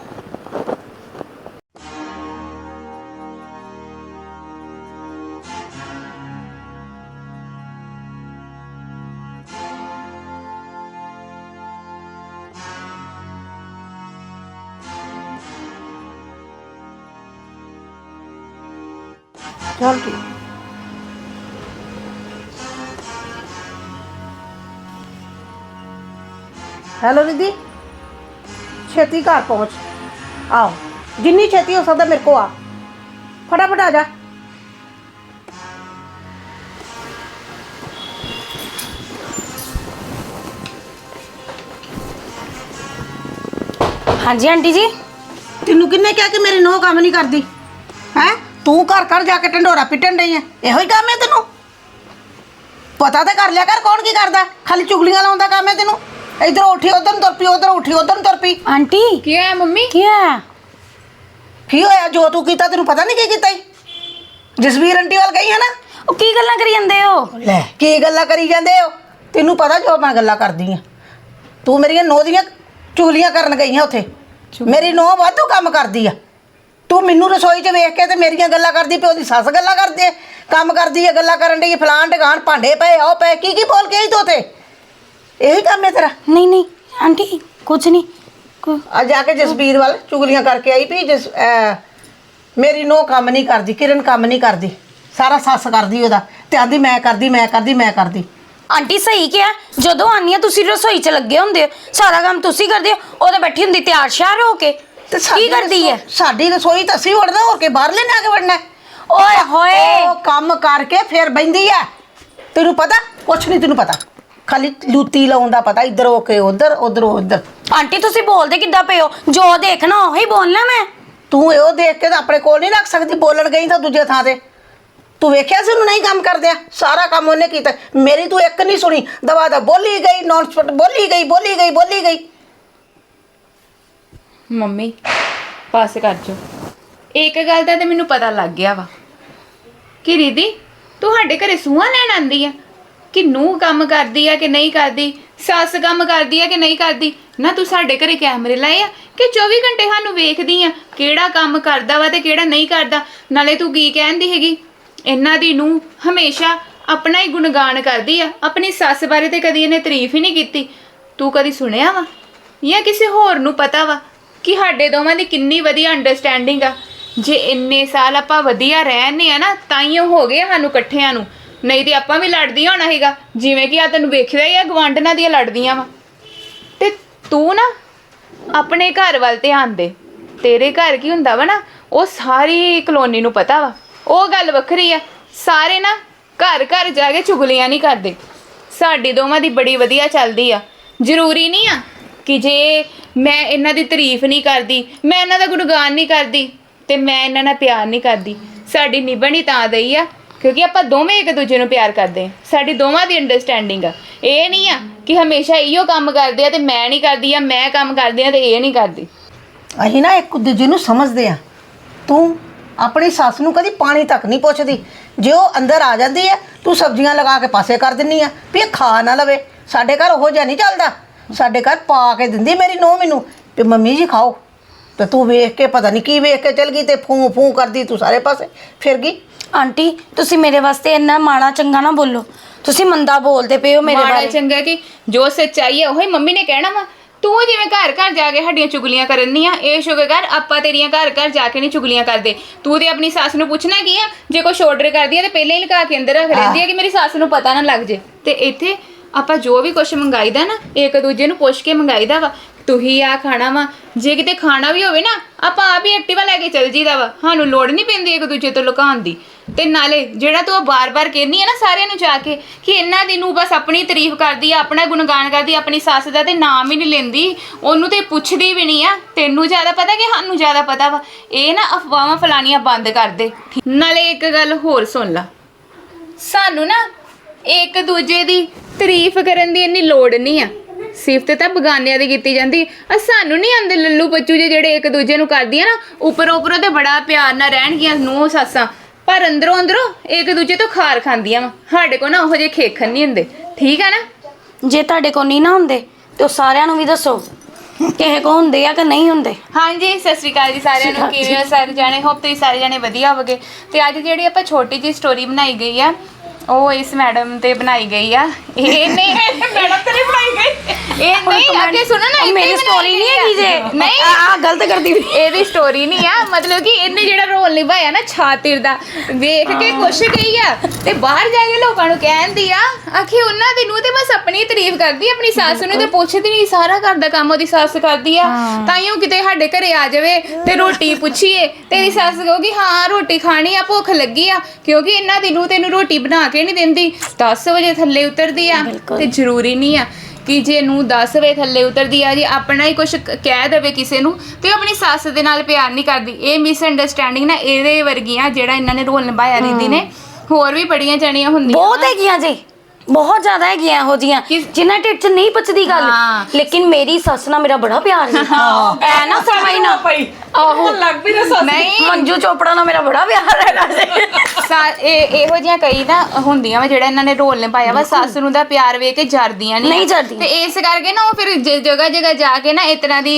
ਰਿਧੀ ਛੇਤੀ ਘਰ ਪਹੁੰਚ। ਆਓ ਜਿੰਨੀ ਛੇਤੀ ਹੋ ਸਕਦਾ ਮੇਰੇ ਕੋ ਆ। ਫਟਾਫਟ ਆ ਜਾ। ਹਾਂਜੀ ਆਂਟੀ ਜੀ। ਤੈਨੂੰ ਕਿੰਨੇ ਕਿਹਾ ਕਿ ਮੇਰੀ ਨੋਹ ਕੰਮ ਨਹੀਂ ਕਰਦੀ? ਹੈ? ਤੂੰ ਘਰ ਘਰ ਜਾ ਕੇ ਢੰਡੋਰਾ ਪਿੱਟਣ ਡਈ ਐ। ਇਹੋ ਹੀ ਕੰਮ ਹੈ ਤੈਨੂੰ? ਪਤਾ ਤਾਂ ਕਰ ਲਿਆ ਕਰ ਕੌਣ ਕੀ ਕਰਦਾ। ਖਾਲੀ ਚੁਗਲੀਆਂ ਲਾਉਂਦਾ ਕੰਮ ਹੈ ਤੈਨੂੰ? ਇਧਰ ਉੱਠੀ ਉਧਰ ਨੂੰ ਤੁਰ ਪਈ ਉਧਰ ਉੱਠੀ ਉਧਰ ਨੂੰ ਤੁਰ ਪਈ ਆਂਟੀ। ਕੀ ਹੈ ਮੰਮੀ? ਕੀ ਹੈ ਕੀ ਹੋਇਆ? ਜੋ ਤੂੰ ਕੀਤਾ ਤੈਨੂੰ ਪਤਾ ਨਹੀਂ ਕੀ ਕੀਤਾ ਈ? ਜਸਵੀਰ ਆਂਟੀ ਵੱਲ ਗਈ ਹੈ ਨਾ ਉਹ ਕੀ ਗੱਲਾਂ ਕਰੀ ਜਾਂਦੇ ਹੋ? ਲੈ ਕੀ ਗੱਲਾਂ ਕਰੀ ਜਾਂਦੇ ਹੋ? ਤੈਨੂੰ ਪਤਾ ਜੋ ਮੈਂ ਗੱਲਾਂ ਕਰਦੀ ਆ। ਤੂੰ ਮੇਰੀਆਂ ਨੋਹ ਦੀਆਂ ਚੁਗਲੀਆਂ ਕਰਨ ਗਈ ਆ ਉੱਥੇ ਮੇਰੀ ਨੋਹ ਵਾਧੂ ਕੰਮ ਕਰਦੀ ਆ। ਤੂੰ ਮੈਨੂੰ ਰਸੋਈ 'ਚ ਵੇਖ ਕੇ ਤੇ ਮੇਰੀਆਂ ਗੱਲਾਂ ਕਰਦੀ ਪਿਓ ਦੀ ਸੱਸ ਗੱਲਾਂ ਕਰਦੀ ਕੰਮ ਕਰਦੀ ਏ ਗੱਲਾਂ ਕਰਨ ਡਈ ਫਲਾਣ ਟਿਕਾਣ ਭਾਂਡੇ ਪਏ ਉਹ ਪਏ ਕੀ ਕੀ ਬੋਲ ਕੇ ਆਈ ਤੂੰ ਤੇ ਇਹੀ ਕੰਮ ਹੈ ਤੇਰਾ? ਨਹੀਂ ਨਹੀਂ ਆਂਟੀ ਕੁਝ ਨਹੀਂ। ਕੁ- ਆ ਜਾ ਕੇ ਜਸਬੀਰ ਵੱਲ ਚੁਗਲੀਆਂ ਕਰਕੇ ਆਈ ਵੀ ਜਸ ਅਹ, ਮੇਰੀ ਨੋਹ ਕੰਮ ਨਹੀਂ ਕਰਦੀ ਕਿਰਨ ਕੰਮ ਨਹੀਂ ਕਰਦੀ। ਸਾਰਾ ਸੱਸ ਕਰਦੀ ਉਹਦਾ ਤੇ ਆਂਦੀ ਮੈਂ ਕਰਦੀ ਮੈਂ ਕਰਦੀ ਮੈਂ ਕਰਦੀ। ਆਂਟੀ ਸਹੀ ਕਿਹਾ। ਜਦੋਂ ਆਨੀ ਆ ਤੁਸੀਂ ਰਸੋਈ 'ਚ ਲੱਗੇ ਹੁੰਦੇ ਹੋ ਸਾਰਾ ਕੰਮ ਤੁਸੀਂ ਕਰਦੇ ਹੋ ਉਹ ਤਾਂ ਬੈਠੀ ਹੁੰਦੀ ਤਿਆਰ ਸ਼ਿਆਰ ਹੋ ਕੇ। ਤੇ ਸਾਡੀ ਕੀ ਕਰਦੀ ਹੈ ਸਾਡੀ ਰਸੋਈ ਤਾਂ ਅਸੀਂ ਵੜਨਾ ਹੋਰ ਕੇ ਬਾਹਰ ਲੈਣੇ ਆ ਕੇ ਵੜਨਾ। ਹੈ? ਓਏ ਹੋਏ। ਉਹ ਕੰਮ ਕਰਕੇ ਫਿਰ ਬੈਂਦੀ ਆ ਤੈਨੂੰ ਪਤਾ? ਕੁਛ ਨਹੀਂ ਤੈਨੂੰ ਪਤਾ। ਖਾਲੀ ਲੂਤੀ ਲਾਉਣ ਦਾ ਪਤਾ ਇੱਧਰ ਹੋ ਕੇ ਉਧਰ ਉਧਰ ਉਧਰ। ਆਂਟੀ ਤੁਸੀਂ ਬੋਲਦੇ ਕਿੱਦਾਂ ਪਏ ਹੋ? ਜੋ ਦੇਖਣਾ ਉਹੀ ਬੋਲਣਾ ਮੈਂ। ਤੂੰ ਇਹੋ ਦੇਖ ਕੇ ਤਾਂ ਆਪਣੇ ਕੋਲ ਨਹੀਂ ਰੱਖ ਸਕਦੀ ਬੋਲਣ ਗਈ ਤਾਂ ਦੂਜੇ ਥਾਂ ਤੇ। ਤੂੰ ਵੇਖਿਆ ਸੀ ਉਹਨੂੰ ਨਹੀਂ ਕੰਮ ਕਰਦਿਆ? ਸਾਰਾ ਕੰਮ ਉਹਨੇ ਕੀਤਾ। ਮੇਰੀ ਤੂੰ ਇੱਕ ਨਹੀਂ ਸੁਣੀ। ਦਵਾ ਦਾ ਬੋਲੀ ਗਈ ਨੌਨ ਸਪਟ ਬੋਲੀ ਗਈ ਬੋਲੀ ਗਈ ਬੋਲੀ ਗਈ। ਮੰਮੀ ਪਾਸ ਕਰ ਜੋ ਇੱਕ ਗੱਲ ਦਾ ਤੇ ਮੈਨੂੰ ਪਤਾ ਲੱਗ ਗਿਆ ਵਾ। ਕਿ ਰਿਦੀ ਤੁਹਾਡੇ ਘਰੇ ਸੂਹਾ ਲੈਣ ਆਂਦੀ ਆ? ਕਿ ਨੂੰ ਕੰਮ ਕਰਦੀ ਆ ਕਿ ਨਹੀਂ ਕਰਦੀ, ਸੱਸ ਕੰਮ ਕਰਦੀ ਆ ਕਿ ਨਹੀਂ ਕਰਦੀ? ਨਾ ਤੂੰ ਸਾਡੇ ਘਰੇ ਕੈਮਰੇ ਲਾਏ ਆ ਕਿ 24 ਘੰਟੇ ਸਾਨੂੰ ਵੇਖਦੀ ਆ ਕਿਹੜਾ ਕੰਮ ਕਰਦਾ ਵਾ ਤੇ ਕਿਹੜਾ ਨਹੀਂ ਕਰਦਾ? ਨਾਲੇ ਤੂੰ ਕੀ ਕਹਿੰਦੀ ਹੈਗੀ? ਇਹਨਾਂ ਦੀ ਨੂੰ ਹਮੇਸ਼ਾ ਆਪਣਾ ਹੀ ਗੁਣਗਾਨ ਕਰਦੀ ਆ, ਆਪਣੀ ਸੱਸ ਬਾਰੇ ਤੇ ਕਦੀ ਇਹਨੇ ਤਾਰੀਫ ਹੀ ਨਹੀਂ ਕੀਤੀ। ਤੂੰ ਕਦੀ ਸੁਣਿਆ ਵਾ? ਜਾਂ ਕਿਸੇ ਹੋਰ ਨੂੰ ਪਤਾ ਵਾ ਕਿ ਸਾਡੇ ਦੋਵਾਂ ਦੀ ਕਿੰਨੀ ਵਧੀਆ ਅੰਡਰਸਟੈਂਡਿੰਗ ਆ? ਜੇ ਇੰਨੇ ਸਾਲ ਆਪਾਂ ਵਧੀਆ ਰਹਿਣੇ ਆ ਨਾ, ਤਾਂ ਤਾਈਓ ਹੋ ਗਏ ਸਾਨੂੰ ਇਕੱਠਿਆਂ ਨੂੰ। ਨਹੀਂ ਤੇ ਆਪਾਂ ਵੀ ਲੜਦੀਆਂ ਹੋਣਾ ਹੈਗਾ ਜਿਵੇਂ ਕਿ ਆ ਤੈਨੂੰ ਵੇਖਦਾ ਹੀ ਆ ਗਵਾਂਢਣਾਂ ਦੀਆਂ ਲੜਦੀਆਂ ਵਾ। ਤੇ ਤੂੰ ਨਾ ਆਪਣੇ ਘਰ ਵੱਲ ਧਿਆਨ ਦੇ। ਤੇਰੇ ਘਰ ਕੀ ਹੁੰਦਾ ਵਾ ਨਾ, ਉਹ ਸਾਰੀ ਕਲੋਨੀ ਨੂੰ ਪਤਾ ਵਾ। ਉਹ ਗੱਲ ਵੱਖਰੀ ਆ। ਸਾਰੇ ਨਾ ਘਰ ਘਰ ਜਾ ਕੇ ਚੁਗਲੀਆਂ ਨਹੀਂ ਕਰਦੇ। ਸਾਡੀ ਦੋਵਾਂ ਦੀ ਬੜੀ ਵਧੀਆ ਚੱਲਦੀ ਆ। ਜ਼ਰੂਰੀ ਨਹੀਂ ਆ ਕਿ ਜੇ ਮੈਂ ਇਹਨਾਂ ਦੀ ਤਾਰੀਫ ਨਹੀਂ ਕਰਦੀ, ਮੈਂ ਇਹਨਾਂ ਦਾ ਗੁਣਗਾਨ ਨਹੀਂ ਕਰਦੀ, ਤੇ ਮੈਂ ਇਹਨਾਂ ਨਾਲ ਪਿਆਰ ਨਹੀਂ ਕਰਦੀ। ਸਾਡੀ ਨਿਭਣੀ ਤਾਂ ਦਈ ਆ। ਕਿਉਂਕਿ ਆਪਾਂ ਦੋਵੇਂ ਇੱਕ ਦੂਜੇ ਨੂੰ ਪਿਆਰ ਕਰਦੇ ਆ ਸਾਡੀ ਦੋਵਾਂ ਦੀ ਅੰਡਰਸਟੈਂਡਿੰਗ ਆ। ਇਹ ਨਹੀਂ ਆ ਕਿ ਹਮੇਸ਼ਾ ਇਹੋ ਕੰਮ ਕਰਦੇ ਆ ਤੇ ਮੈਂ ਨਹੀਂ ਕਰਦੀ ਆ ਮੈਂ ਕੰਮ ਕਰਦੀ ਆ ਤੇ ਇਹ ਨਹੀਂ ਕਰਦੀ। ਅਸੀਂ ਨਾ ਇੱਕ ਦੂਜੇ ਨੂੰ ਸਮਝਦੇ ਆ। ਤੂੰ ਆਪਣੀ ਸੱਸ ਨੂੰ ਕਦੀ ਪਾਣੀ ਤੱਕ ਨਹੀਂ ਪੁੱਛਦੀ। ਜੇ ਉਹ ਅੰਦਰ ਆ ਜਾਂਦੀ ਹੈ ਤੂੰ ਸਬਜ਼ੀਆਂ ਲਗਾ ਕੇ ਪਾਸੇ ਕਰ ਦਿੰਨੀ ਆ ਵੀ ਇਹ ਖਾ ਨਾ ਲਵੇ। ਸਾਡੇ ਘਰ ਉਹੋ ਜਿਹਾ ਨਹੀਂ ਚੱਲਦਾ। ਸਾਡੇ ਘਰ ਪਾ ਕੇ ਦਿੰਦੀ ਮੇਰੀ ਨੂੰਹ ਮੈਨੂੰ ਵੀ ਮੰਮੀ ਜੀ ਖਾਓ। ਤੇ ਤੂੰ ਵੇਖ ਕੇ ਪਤਾ ਨਹੀਂ ਕੀ ਵੇਖ ਕੇ ਚਲ ਗਈ ਤੇ ਫੂੰ ਫੂੰ ਕਰਦੀ ਤੂੰ ਸਾਰੇ ਪਾਸੇ ਫਿਰ ਗਈ ਆਂਟੀ ਤੁਸੀਂ ਮੇਰੇ ਵਾਸਤੇ ਇੰਨਾ ਮਾੜਾ ਚੰਗਾ ਨਾ ਬੋਲੋ। ਤੁਸੀਂ ਮੰਦਾ ਬੋਲਦੇ ਪਏ ਹੋ ਮੇਰੇ ਮਾੜਾ ਬਾਰੇ। ਚੰਗਾ ਕਿ? ਜੋ ਸੱਚਾਈ ਹੈ ਉਹੀ ਮੰਮੀ ਨੇ ਕਹਿਣਾ ਵਾ। ਤੂੰ ਜਿਵੇਂ ਘਰ ਘਰ ਜਾ ਕੇ ਸਾਡੀਆਂ ਚੁਗਲੀਆਂ ਕਰਨੀਆਂ ਇਹ ਸ਼ੁਕਰ ਕਰ ਆਪਾਂ ਤੇਰੀਆਂ ਘਰ ਘਰ ਜਾ ਕੇ ਨਹੀਂ ਚੁਗਲੀਆਂ ਕਰਦੇ। ਤੂੰ ਤੇ ਆਪਣੀ ਸੱਸ ਨੂੰ ਪੁੱਛਣਾ ਕੀ ਆ? ਜੇ ਕੁਛ ਆਰਡਰ ਕਰਦੀ ਆ ਤੇ ਪਹਿਲਾਂ ਹੀ ਲਗਾ ਕੇ ਅੰਦਰ ਰੱਖ ਲੈਂਦੀ ਆ ਕਿ ਮੇਰੀ ਸੱਸ ਨੂੰ ਪਤਾ ਨਾ ਲੱਗ ਜੇ। ਤੇ ਇੱਥੇ ਆਪਾਂ ਜੋ ਵੀ ਕੁਛ ਮੰਗਾਈਦਾ ਨਾ ਇੱਕ ਦੂਜੇ ਨੂੰ ਪੁੱਛ ਕੇ ਮੰਗਾਈਦਾ ਵਾ। ਤੁਸੀਂ ਹੀ ਆ ਖਾਣਾ ਵਾ। ਜੇ ਕਿਤੇ ਖਾਣਾ ਵੀ ਹੋਵੇ ਨਾ, ਆਪਾਂ ਆਪ ਹੀ ਐਕਟਿਵਾ ਲੈ ਕੇ ਚੱਲ ਜੀਦਾ ਵਾ। ਸਾਨੂੰ ਲੋੜ ਨਹੀਂ ਪੈਂਦੀ ਇੱਕ ਦੂਜੇ ਤੋਂ ਲੁਕਾਉਣ ਦੀ। ਤੇ ਨਾਲੇ ਜਿਹੜਾ ਤੂੰ ਬਾਰ-ਬਾਰ ਕਹਿੰਦੀ ਆ ਨਾ ਸਾਰਿਆਂ ਨੂੰ ਜਾ ਕੇ, ਕਿ ਇਹਨਾਂ ਦੀ ਨੂੰ ਬਸ ਆਪਣੀ ਤਾਰੀਫ ਕਰਦੀ ਆ, ਆਪਣਾ ਗੁਣਗਾਨ ਕਰਦੀ ਆਪਣੀ ਸੱਸ ਦਾ ਤੇ ਨਾਮ ਹੀ ਨਹੀਂ ਲੈਂਦੀ। ਉਹਨੂੰ ਤੇ ਪੁੱਛਦੀ ਵੀ ਨਹੀਂ ਆ। ਤੈਨੂੰ ਜ਼ਿਆਦਾ ਪਤਾ ਕਿ ਸਾਨੂੰ ਜ਼ਿਆਦਾ ਪਤਾ ਵਾ? ਇਹ ਨਾ ਅਫਵਾਹਾਂ ਫਲਾਣੀਆਂ ਬੰਦ ਕਰ ਦੇ। ਨਾਲੇ ਇੱਕ ਗੱਲ ਹੋਰ ਸੁਣ ਲਾ। ਸਾਨੂੰ ਨਾ ਇੱਕ ਦੂਜੇ ਦੀ ਤਾਰੀਫ ਕਰਨ ਦੀ ਇੰਨੀ ਲੋੜ ਨਹੀਂ ਆ। ਸਿਫਤ ਤਾਂ ਬਗਾਨਿਆਂ ਦੀ ਕੀਤੀ ਜਾਂਦੀ। ਆ ਸਾਨੂੰ ਨਹੀਂ ਆਂਦੇ ਲੱਲੂ ਬੱਚੂ ਜਿਹੇ ਜਿਹੜੇ ਇੱਕ ਦੂਜੇ ਨੂੰ ਕਰਦੀਆਂ ਨਾ ਉੱਪਰੋਂ ਉੱਪਰੋਂ ਤੇ ਬੜਾ ਪਿਆਰ ਨਾਲ ਰਹਿਣਗੀਆਂ ਨੂੰਹ ਸੱਸਾਂ। ਪਰ ਅੰਦਰੋਂ ਅੰਦਰੋਂ ਇੱਕ ਦੂਜੇ ਤੋਂ ਖਾਰ ਖਾਂਦੀਆਂ ਵਾ। ਸਾਡੇ ਕੋ ਨਾ ਉਹੋ ਜਿਹੇ ਖੇਖਣ ਨਹੀਂ ਹੁੰਦੇ। ਠੀਕ ਆ ਨਾ? ਜੇ ਤੁਹਾਡੇ ਕੋਲ ਨਹੀਂ ਨਾ ਹੁੰਦੇ ਤੇ ਉਹ ਸਾਰਿਆਂ ਨੂੰ ਵੀ ਦੱਸੋ। ਕਿਸੇ ਕੋ ਹੁੰਦੇ ਆ ਕਿ ਨਹੀਂ ਹੁੰਦੇ? ਹਾਂਜੀ ਸਤਿ ਸ਼੍ਰੀ ਅਕਾਲ ਜੀ ਸਾਰਿਆਂ ਨੂੰ। ਕਿਵੇਂ ਹੋ ਸਾਰੇ ਜਾਣੇ? ਹੋਪ ਤੁਸੀਂ ਸਾਰੇ ਜਾਣੇ ਵਧੀਆ ਹੋਵੋਗੇ। ਤੇ ਅੱਜ ਜਿਹੜੀ ਆਪਾਂ ਛੋਟੀ ਜੀ ਸਟੋਰੀ ਬਣਾਈ ਗਈ ਆ ਉਹ ਇਸ ਮੈਡਮ ਤੇ ਬਣਾਈ ਗਈ ਆ। ਇਹ ਨਹੀਂ ਮੈਡਮ ਤੇ ਨਹੀਂ ਬਣਾਈ ਗਈ। ਇਹ ਨਹੀਂ ਅੱਗੇ ਸੁਣੋ ਨਾ ਉਹ ਮੇਰੀ ਸਟੋਰੀ ਨਹੀਂ। ਹੈਗੀ ਜੇ। ਨਹੀਂ। ਆ ਗਲਤ ਕਰਦੀ ਵੀ ਇਹਦੀ ਸਟੋਰੀ ਨਹੀਂ ਆ ਮਤਲਬ ਕਿ ਇਹਨੇ ਜਿਹੜਾ ਰੋਲ ਨਿਭਾਇਆ ਨਾ ਛਾਤਿਰ ਦਾ ਵੇਖ ਕੇ ਕੁਛ ਗਈ ਆ ਤੇ ਬਾਹਰ ਜਾ ਕੇ ਲੋਕਾਂ ਨੂੰ ਕਹਿੰਦੀ ਆ ਆਖੀ ਉਹਨਾਂ ਦੀ ਨੂੰ ਤੇ ਬਸ ਆਪਣੀ ਤਾਰੀਫ ਕਰਦੀ ਆਪਣੀ ਸੱਸ ਨੂੰ ਤੇ ਪੁੱਛਦੀ ਨਹੀਂ ਸਾਰਾ ਘਰ ਦਾ ਕੰਮ ਉਹਦੀ ਸੱਸ ਕਰਦੀ ਆ। ਤਾਈਓ ਕਿਤੇ ਸਾਡੇ ਘਰੇ ਆ ਜਾਵੇ ਤੇ ਰੋਟੀ ਪੁੱਛੀਏ। ਤੇਰੀ ਸੱਸ ਕਹੂਗੀ ਹਾਂ ਰੋਟੀ ਖਾਣੀ ਆ ਭੁੱਖ ਲੱਗੀ ਆ ਕਿਉਂਕਿ ਇਹਨਾਂ ਦੀ ਨੂੰ ਤੈਨੂੰ ਰੋਟੀ ਬਣਾ ਕੇ ਨਹੀਂ ਦਿੰਦੀ 10 ਵਜੇ ਥੱਲੇ ਉਤਰਦੀ ਆ ਤੇ ਜ਼ਰੂਰੀ ਨਹੀਂ ਆ ਕਿ ਜੇ ਨੂੰ 10 ਵਜੇ ਥੱਲੇ ਉਤਰਦੀ ਆ ਜੇ ਆਪਣਾ ਹੀ ਕੁਝ ਕਹਿ ਦੇਵੇ ਕਿਸੇ ਨੂੰ ਤੇ ਉਹ ਆਪਣੀ ਸੱਸ ਦੇ ਨਾਲ ਪਿਆਰ ਨਹੀਂ ਕਰਦੀ। ਇਹ ਮਿਸ ਅੰਡਰਸਟੈਂਡਿੰਗ ਨਾ ਇਹਦੇ ਵਰਗੀਆਂ ਜਿਹੜਾ ਇਹਨਾਂ ਨੇ ਰੋਲ ਨਿਭਾਇਆ ਦੀਦੀ ਨੇ ਹੋਰ ਵੀ ਬੜੀਆਂ ਜਣੀਆਂ ਹੁੰਦੀਆਂ ਬਹੁਤ ਹੈਗੀਆਂ ਜੀ। ਬਹੁਤ ਜ਼ਿਆਦਾ ਹੈਗੀਆਂ ਇਹੋ ਜੀਆਂ ਜਿਨ੍ਹਾਂ ਢਿੱਡ 'ਚ ਨਹੀਂ ਪਚਦੀ ਗੱਲ। ਲੇਕਿਨ ਮੇਰੀ ਸੱਸ ਨਾਲ ਮੇਰਾ ਬੜਾ ਪਿਆਰ ਹੈ। ਐ ਨਾ ਸਮਝ ਨਾ ਆਹੋ। ਲੱਗ ਵੀ ਨਾ ਸੱਸ ਨਹੀਂ। ਮੰਜੂ ਚੋਪੜਾ ਨਾਲ ਮੇਰਾ ਬੜਾ ਪਿਆਰ ਹੈਗਾ ਜੀ। ਸਾ- ਇਹ ਇਹੋ ਜਿਹੀਆਂ ਕਈ ਨਾ ਹੁੰਦੀਆਂ ਵਾ ਜਿਹੜਾ ਇਹਨਾਂ ਨੇ ਰੋਲ ਨਿਭਾਇਆ ਵਾ ਸੱਸ ਨੂੰ ਦਾ ਪਿਆਰ ਵੇਖ ਕੇ ਜਰਦੀਆਂ ਨਹੀਂ ਨਹੀਂ ਜਰਦੀਆਂ। ਤੇ ਇਸ ਕਰਕੇ ਨਾ ਉਹ ਫਿਰ ਜ- ਜਗ੍ਹਾ ਜਗ੍ਹਾ ਜਾ ਕੇ ਨਾ ਇਸ ਤਰ੍ਹਾਂ ਦੀ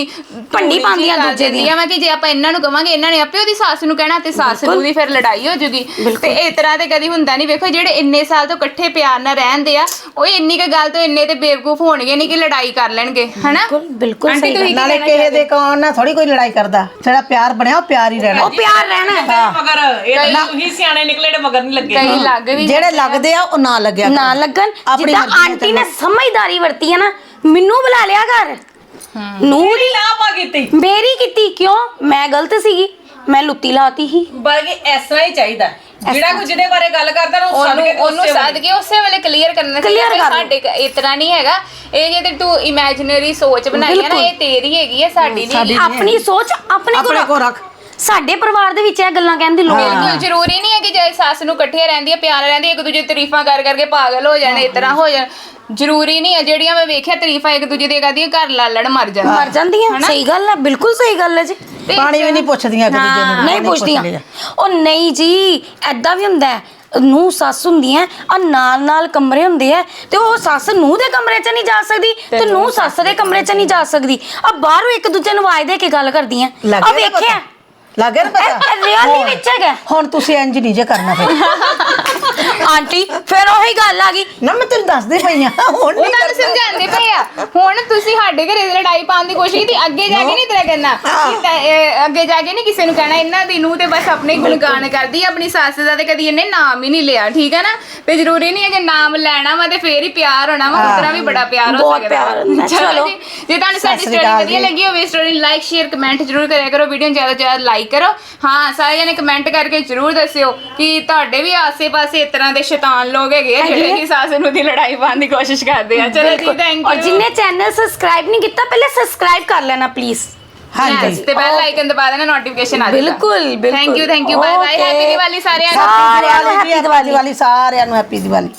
ਭੰਡੀ ਪਾਉਂਦੀਆਂ ਕਰ ਦੂਜੇ ਦੀਆਂ। ਦਿੰਦੀਆਂ ਵਾ ਕਿ ਜੇ ਆਪਾਂ ਇਹਨਾਂ ਨੂੰ ਕਵਾਂਗੇ ਇਹਨਾਂ ਨੇ ਆਪੇ ਉਹਦੀ ਸੱਸ ਨੂੰ ਕਹਿਣਾ ਤੇ ਸੱਸ ਨੂੰ ਦੀ ਫਿਰ ਲੜਾਈ ਹੋ ਜੂਗੀ। ਤੇ ਇਸ ਤਰ੍ਹਾਂ ਤੇ ਕਦੀ ਹੁੰਦਾ ਨਹੀਂ ਵੇਖੋ ਜਿਹੜੇ ਇੰਨੇ ਸਾਲ ਤੋਂ ਇਕੱਠੇ ਪਿਆਰ ਨਾਲ ਰਹਿੰਦੇ ਆ ਉਹ ਇੰਨੀ ਕੁ ਗੱਲ ਤੋਂ ਇੰਨੇ ਤੇ ਬੇਵਕੂਫ ਹੋਣਗੇ ਨਹੀਂ ਕਿ ਲੜਾਈ ਕਰ ਲੈਣਗੇ ਹਨਾ? ਬਿਲਕੁਲ ਬਿਲਕੁਲ ਆਂਟੀ ਸਹੀ ਤੁਸੀਂ ਨਾਲੇ ਕਿਸੇ ਦੇ ਕੌਣ ਨਾਲ ਥੋੜੀ ਕੋਈ ਲੜਾਈ ਕਰਦਾ। ਜਿਹੜਾ ਪਿਆਰ ਬਣਿਆ ਉਹ ਪਿਆਰ ਹੀ ਰਹਿਣਾ। ਉਹ ਪਿਆਰ ਰਹਿਣਾ ਹੈ। ਮਗਰ ਇਹ ਤਾਂ ਤੁਸੀਂ ਸਿਆਣੇ ਨਿਕਲੇ ਨੇ ਮਗਰ ਨਹੀਂ ਲੱਗੇ। ਕਈ ਲੱਗ ਵੀ ਜਿਹੜੇ ਲੱਗਦੇ ਆ ਉਹ ਨਾ ਲੱਗਿਆ ਨਾ। ਲੱਗਣ। ਆਪਣੀ ਜਿੱਦਾਂ ਮਰਜ਼ੀ ਨਾਲ ਆਂਟੀ ਨੇ ਸਮਝਦਾਰੀ ਵਰਤੀ ਹੈ ਨਾ ਮੈਨੂੰ ਬੁਲਾ ਲਿਆ ਘਰ। ਨੂੰ ਕਿਹੜੀ ਲਾਪਾ ਕੀਤੀ। ਮੇਰੀ ਕੀਤੀ ਕਿਉਂ? ਮੈਂ ਗਲਤ ਸੀਗੀ। ਮੈਂ ਲੁੱਤੀ ਲਾਤੀ ਸੀ। ਬਲਕਿ ਇਸ ਤਰ੍ਹਾਂ ਹੀ ਚਾਹੀਦਾ। ਜਿਹੜਾ ਕੋਈ ਜਿਹਦੇ ਬਾਰੇ ਗੱਲ ਕਰਦਾ ਨਾ ਉਹ ਉਹਨੂੰ ਉਹਨੂੰ ਉਸੇ ਸੱਦ ਕੇ ਉਸੇ ਵੇਲੇ ਕਲੀਅਰ ਕਰਨਾ Clear ਚਾਹੀਦਾ ਕਰ ਲਓ। ਸਾਡੇ ਕ- ਤਰ੍ਹਾਂ ਨਹੀਂ ਹੈਗਾ। ਇਹ ਜੇ ਤੇ ਤੂੰ ਇਮੇਜਿਨਰੀ ਸੋਚ ਬਣਾਈ ਹੈ ਨਾ ਬਿਲਕੁਲ। ਇਹ ਤੇਰੀ ਹੈਗੀ ਹੈ ਸਾਡੀ ਨਹੀਂ ਹੈਗੀ। ਆਪਣੀ ਸੋਚ ਆਪਣੇ ਕੋਲ ਰੱਖ। ਸਾਡੇ ਪਰਿਵਾਰ ਦੇ ਵਿੱਚ ਇਹ ਗੱਲਾਂ ਕਹਿਣ ਦੀ ਲੋੜ ਨਹੀਂ ਬਿਲਕੁਲ ਜ਼ਰੂਰੀ ਨਹੀਂ ਹੈ ਕਿ ਜੇ ਸੱਸ ਨੂੰ ਇਕੱਠੀਆਂ ਰਹਿੰਦੀਆਂ ਪਿਆਰ ਰਹਿੰਦੀਆਂ ਇੱਕ ਦੂਜੇ ਦੀ ਤਾਰੀਫਾਂ ਕਰ ਕਰਕੇ ਪਾਗਲ ਹੋ ਜਾਣ ਇਸ ਤਰ੍ਹਾਂ ਹੋ ਜਾਣ ਜ਼ਰੂਰੀ ਨਹੀਂ ਹੈ ਜਿਹੜੀਆਂ ਮੈਂ ਵੇਖਿਆ ਤਾਰੀਫਾਂ ਇੱਕ ਦੂਜੇ ਦੀਆਂ ਕਰਦੀਆਂ ਘਰ ਲਾਲੜ ਮਰ ਜਾਂਦਾ ਮਰ ਜਾਂਦੀਆਂ ਸਹੀ ਗੱਲ ਹੈ ਬਿਲਕੁਲ ਸਹੀ ਗੱਲ ਹੈ ਜੀ। ਪਾਣੀ ਵੀ ਨਹੀਂ ਪੁੱਛਦੀਆਂ ਇੱਕ ਦੂਜੇ ਨੂੰ ਨਹੀਂ ਪੁੱਛਦੀਆਂ। ਉਹ ਨਹੀਂ ਜੀ ਐਦਾਂ ਵੀ ਹੁੰਦਾ ਹੈ ਨੂੰ ਸੱਸ ਹੁੰਦੀ ਹੈ ਆ ਨਾਲ ਨਾਲ ਕਮਰੇ ਹੁੰਦੇ ਆ ਤੇ ਉਹ ਸੱਸ ਨੂੰ ਦੇ ਕਮਰੇ 'ਚ ਨਹੀਂ ਜਾ ਸਕਦੀ ਤੇ ਨੂੰ ਸੱਸ ਦੇ ਕਮਰੇ 'ਚ ਨਹੀਂ ਜਾ ਸਕਦੀ। ਆ ਬਾਹਰੋਂ ਇੱਕ ਦੂਜੇ ਨੂੰ ਆਵਾਜ਼ ਦੇ ਕੇ ਗੱਲ ਕਰਦੀਆਂ। ਆ ਵੇਖਿਆ ਲੱਗੇ ਨਾ ਪਤਾ? ਰਿਅਲੀ ਵਿੱਚ ਹੈਗਾ। ਹੁਣ ਤੁਸੀਂ ਇੰਜ ਨਹੀਂ ਜੇ ਕਰਨਾ ਫਿਰ। ਆਂਟੀ ਫਿਰ ਉਹੀ ਗੱਲ ਆ ਗਈ। ਨਾ ਮੈਂ ਤੈਨੂੰ ਦੱਸਦੀ ਪਈ ਆ ਹੁਣ ਉਹ ਨਹੀਂ ਤੁਹਾਨੂੰ ਸਮਝਾਉਂਦੇ ਪਏ ਆ। ਹੁਣ ਤੁਸੀਂ ਸਾਡੇ ਘਰੇ ਦੀ ਲੜਾਈ ਪਾਉਣ ਦੀ ਕੋਸ਼ਿਸ਼ ਕੀਤੀ ਅੱਗੇ ਜਾ ਕੇ ਨਹੀਂ ਤੇਰਾ ਕਰਨਾ। ਕਿ ਤਾਂ, ਇਹ, ਅੱਗੇ ਜਾ ਕੇ ਨਹੀਂ ਕਿਸੇ ਨੂੰ ਕਹਿਣਾ ਇਹਨਾਂ ਦੀ ਨੂੰ ਤੇ ਬਸ ਆਪਣੇ ਗੁਣਗਾਨ ਕਰਦੀ ਆ, ਆਪਣੀ ਸੱਸ ਦਾ ਤੇ ਕਦੀ ਇਹਨੇ ਨਾਮ ਹੀ ਨਹੀਂ ਲਿਆ ਠੀਕ ਹੈ ਨਾ? ਤੇ ਜ਼ਰੂਰੀ ਨਹੀਂ ਹੈ ਜੇ ਨਾਮ ਲੈਣਾ ਵਾ ਤੇ ਫੇਰ ਹੀ ਪਿਆਰ ਹੋਣਾ ਵਾ ਉਤਰਾ ਵੀ ਬੜਾ ਪਿਆਰ ਹੋ ਬਹੁਤ ਪਿਆਰ ਹੁੰਦਾ, ਚਲੋ। ਜੀ, ਜੇ ਤੁਹਾਨੂੰ ਸਾਡੀ ਸ੍ਰੀ ਸਟੋਰੀ ਅਕਾਲ ਵਧੀਆ ਜੀ। ਲੱਗੀ ਹੋਵੇ ਸਟੋਰੀ ਲਾਈਕ ਸ਼ੇਅਰ ਕਮੈਂਟ ਜ਼ਰੂਰ ਕਰਿਆ ਕਰੋ ਵੀਡੀਓ ਨੂੰ ਜ਼ਿਆਦਾ ਤੋਂ ਜ਼ਿਆਦਾ ਲਾਈਕ ਕਰੋ। ਹਾਂ ਸਾਰੇ ਜਣੇ ਕਮੈਂਟ ਕਰਕੇ ਜ਼ਰੂਰ ਦੱਸਿਓ ਕਿ ਤੁਹਾਡੇ ਵੀ ਆਸੇ-ਪਾਸੇ ਇਸ ਤਰ੍ਹਾਂ ਦੇ ਸ਼ੈਤਾਨ ਲੋਕ ਹੈਗੇ ਆ ਜਿਹੜੇ ਕਿ ਸੱਸ ਨੂੰ ਦੀ ਲੜਾਈ ਪਾਉਣ ਦੀ ਕੋਸ਼ਿਸ਼ ਕਰਦੇ ਆ। ਚਲੋ ਜੀ ਥੈਂਕ ਔਰ ਯੂ ਚੈਨਲ ਸਬਸਕ੍ਰਾਈਬ ਨਹੀਂ ਕੀਤਾ ਪਹਿਲੇ ਸਬਸਕ੍ਰਾਈਬ ਕਰ ਲੈਣਾ ਪਲੀਜ਼ ਹਾਂਜੀ। ਤੇ ਬੈਲ ਆਈਕਨ ਦਬਾ ਦੇਣਾ ਨੋਟੀਫਿਕੇਸ਼ਨ ਆ ਜਾਏਗਾ ਬਿਲਕੁਲ ਬਿਲਕੁਲ। Thank you thank you bye bye happy Diwali ਸਾਰਿਆਂ ਨੂੰ। ਸਾਰਿਆਂ ਨੂੰ ਹੈਪੀ ਦੀਵਾਲੀ ਸਾਰਿਆਂ ਨੂੰ ਹੈਪੀ ਦੀਵਾਲੀ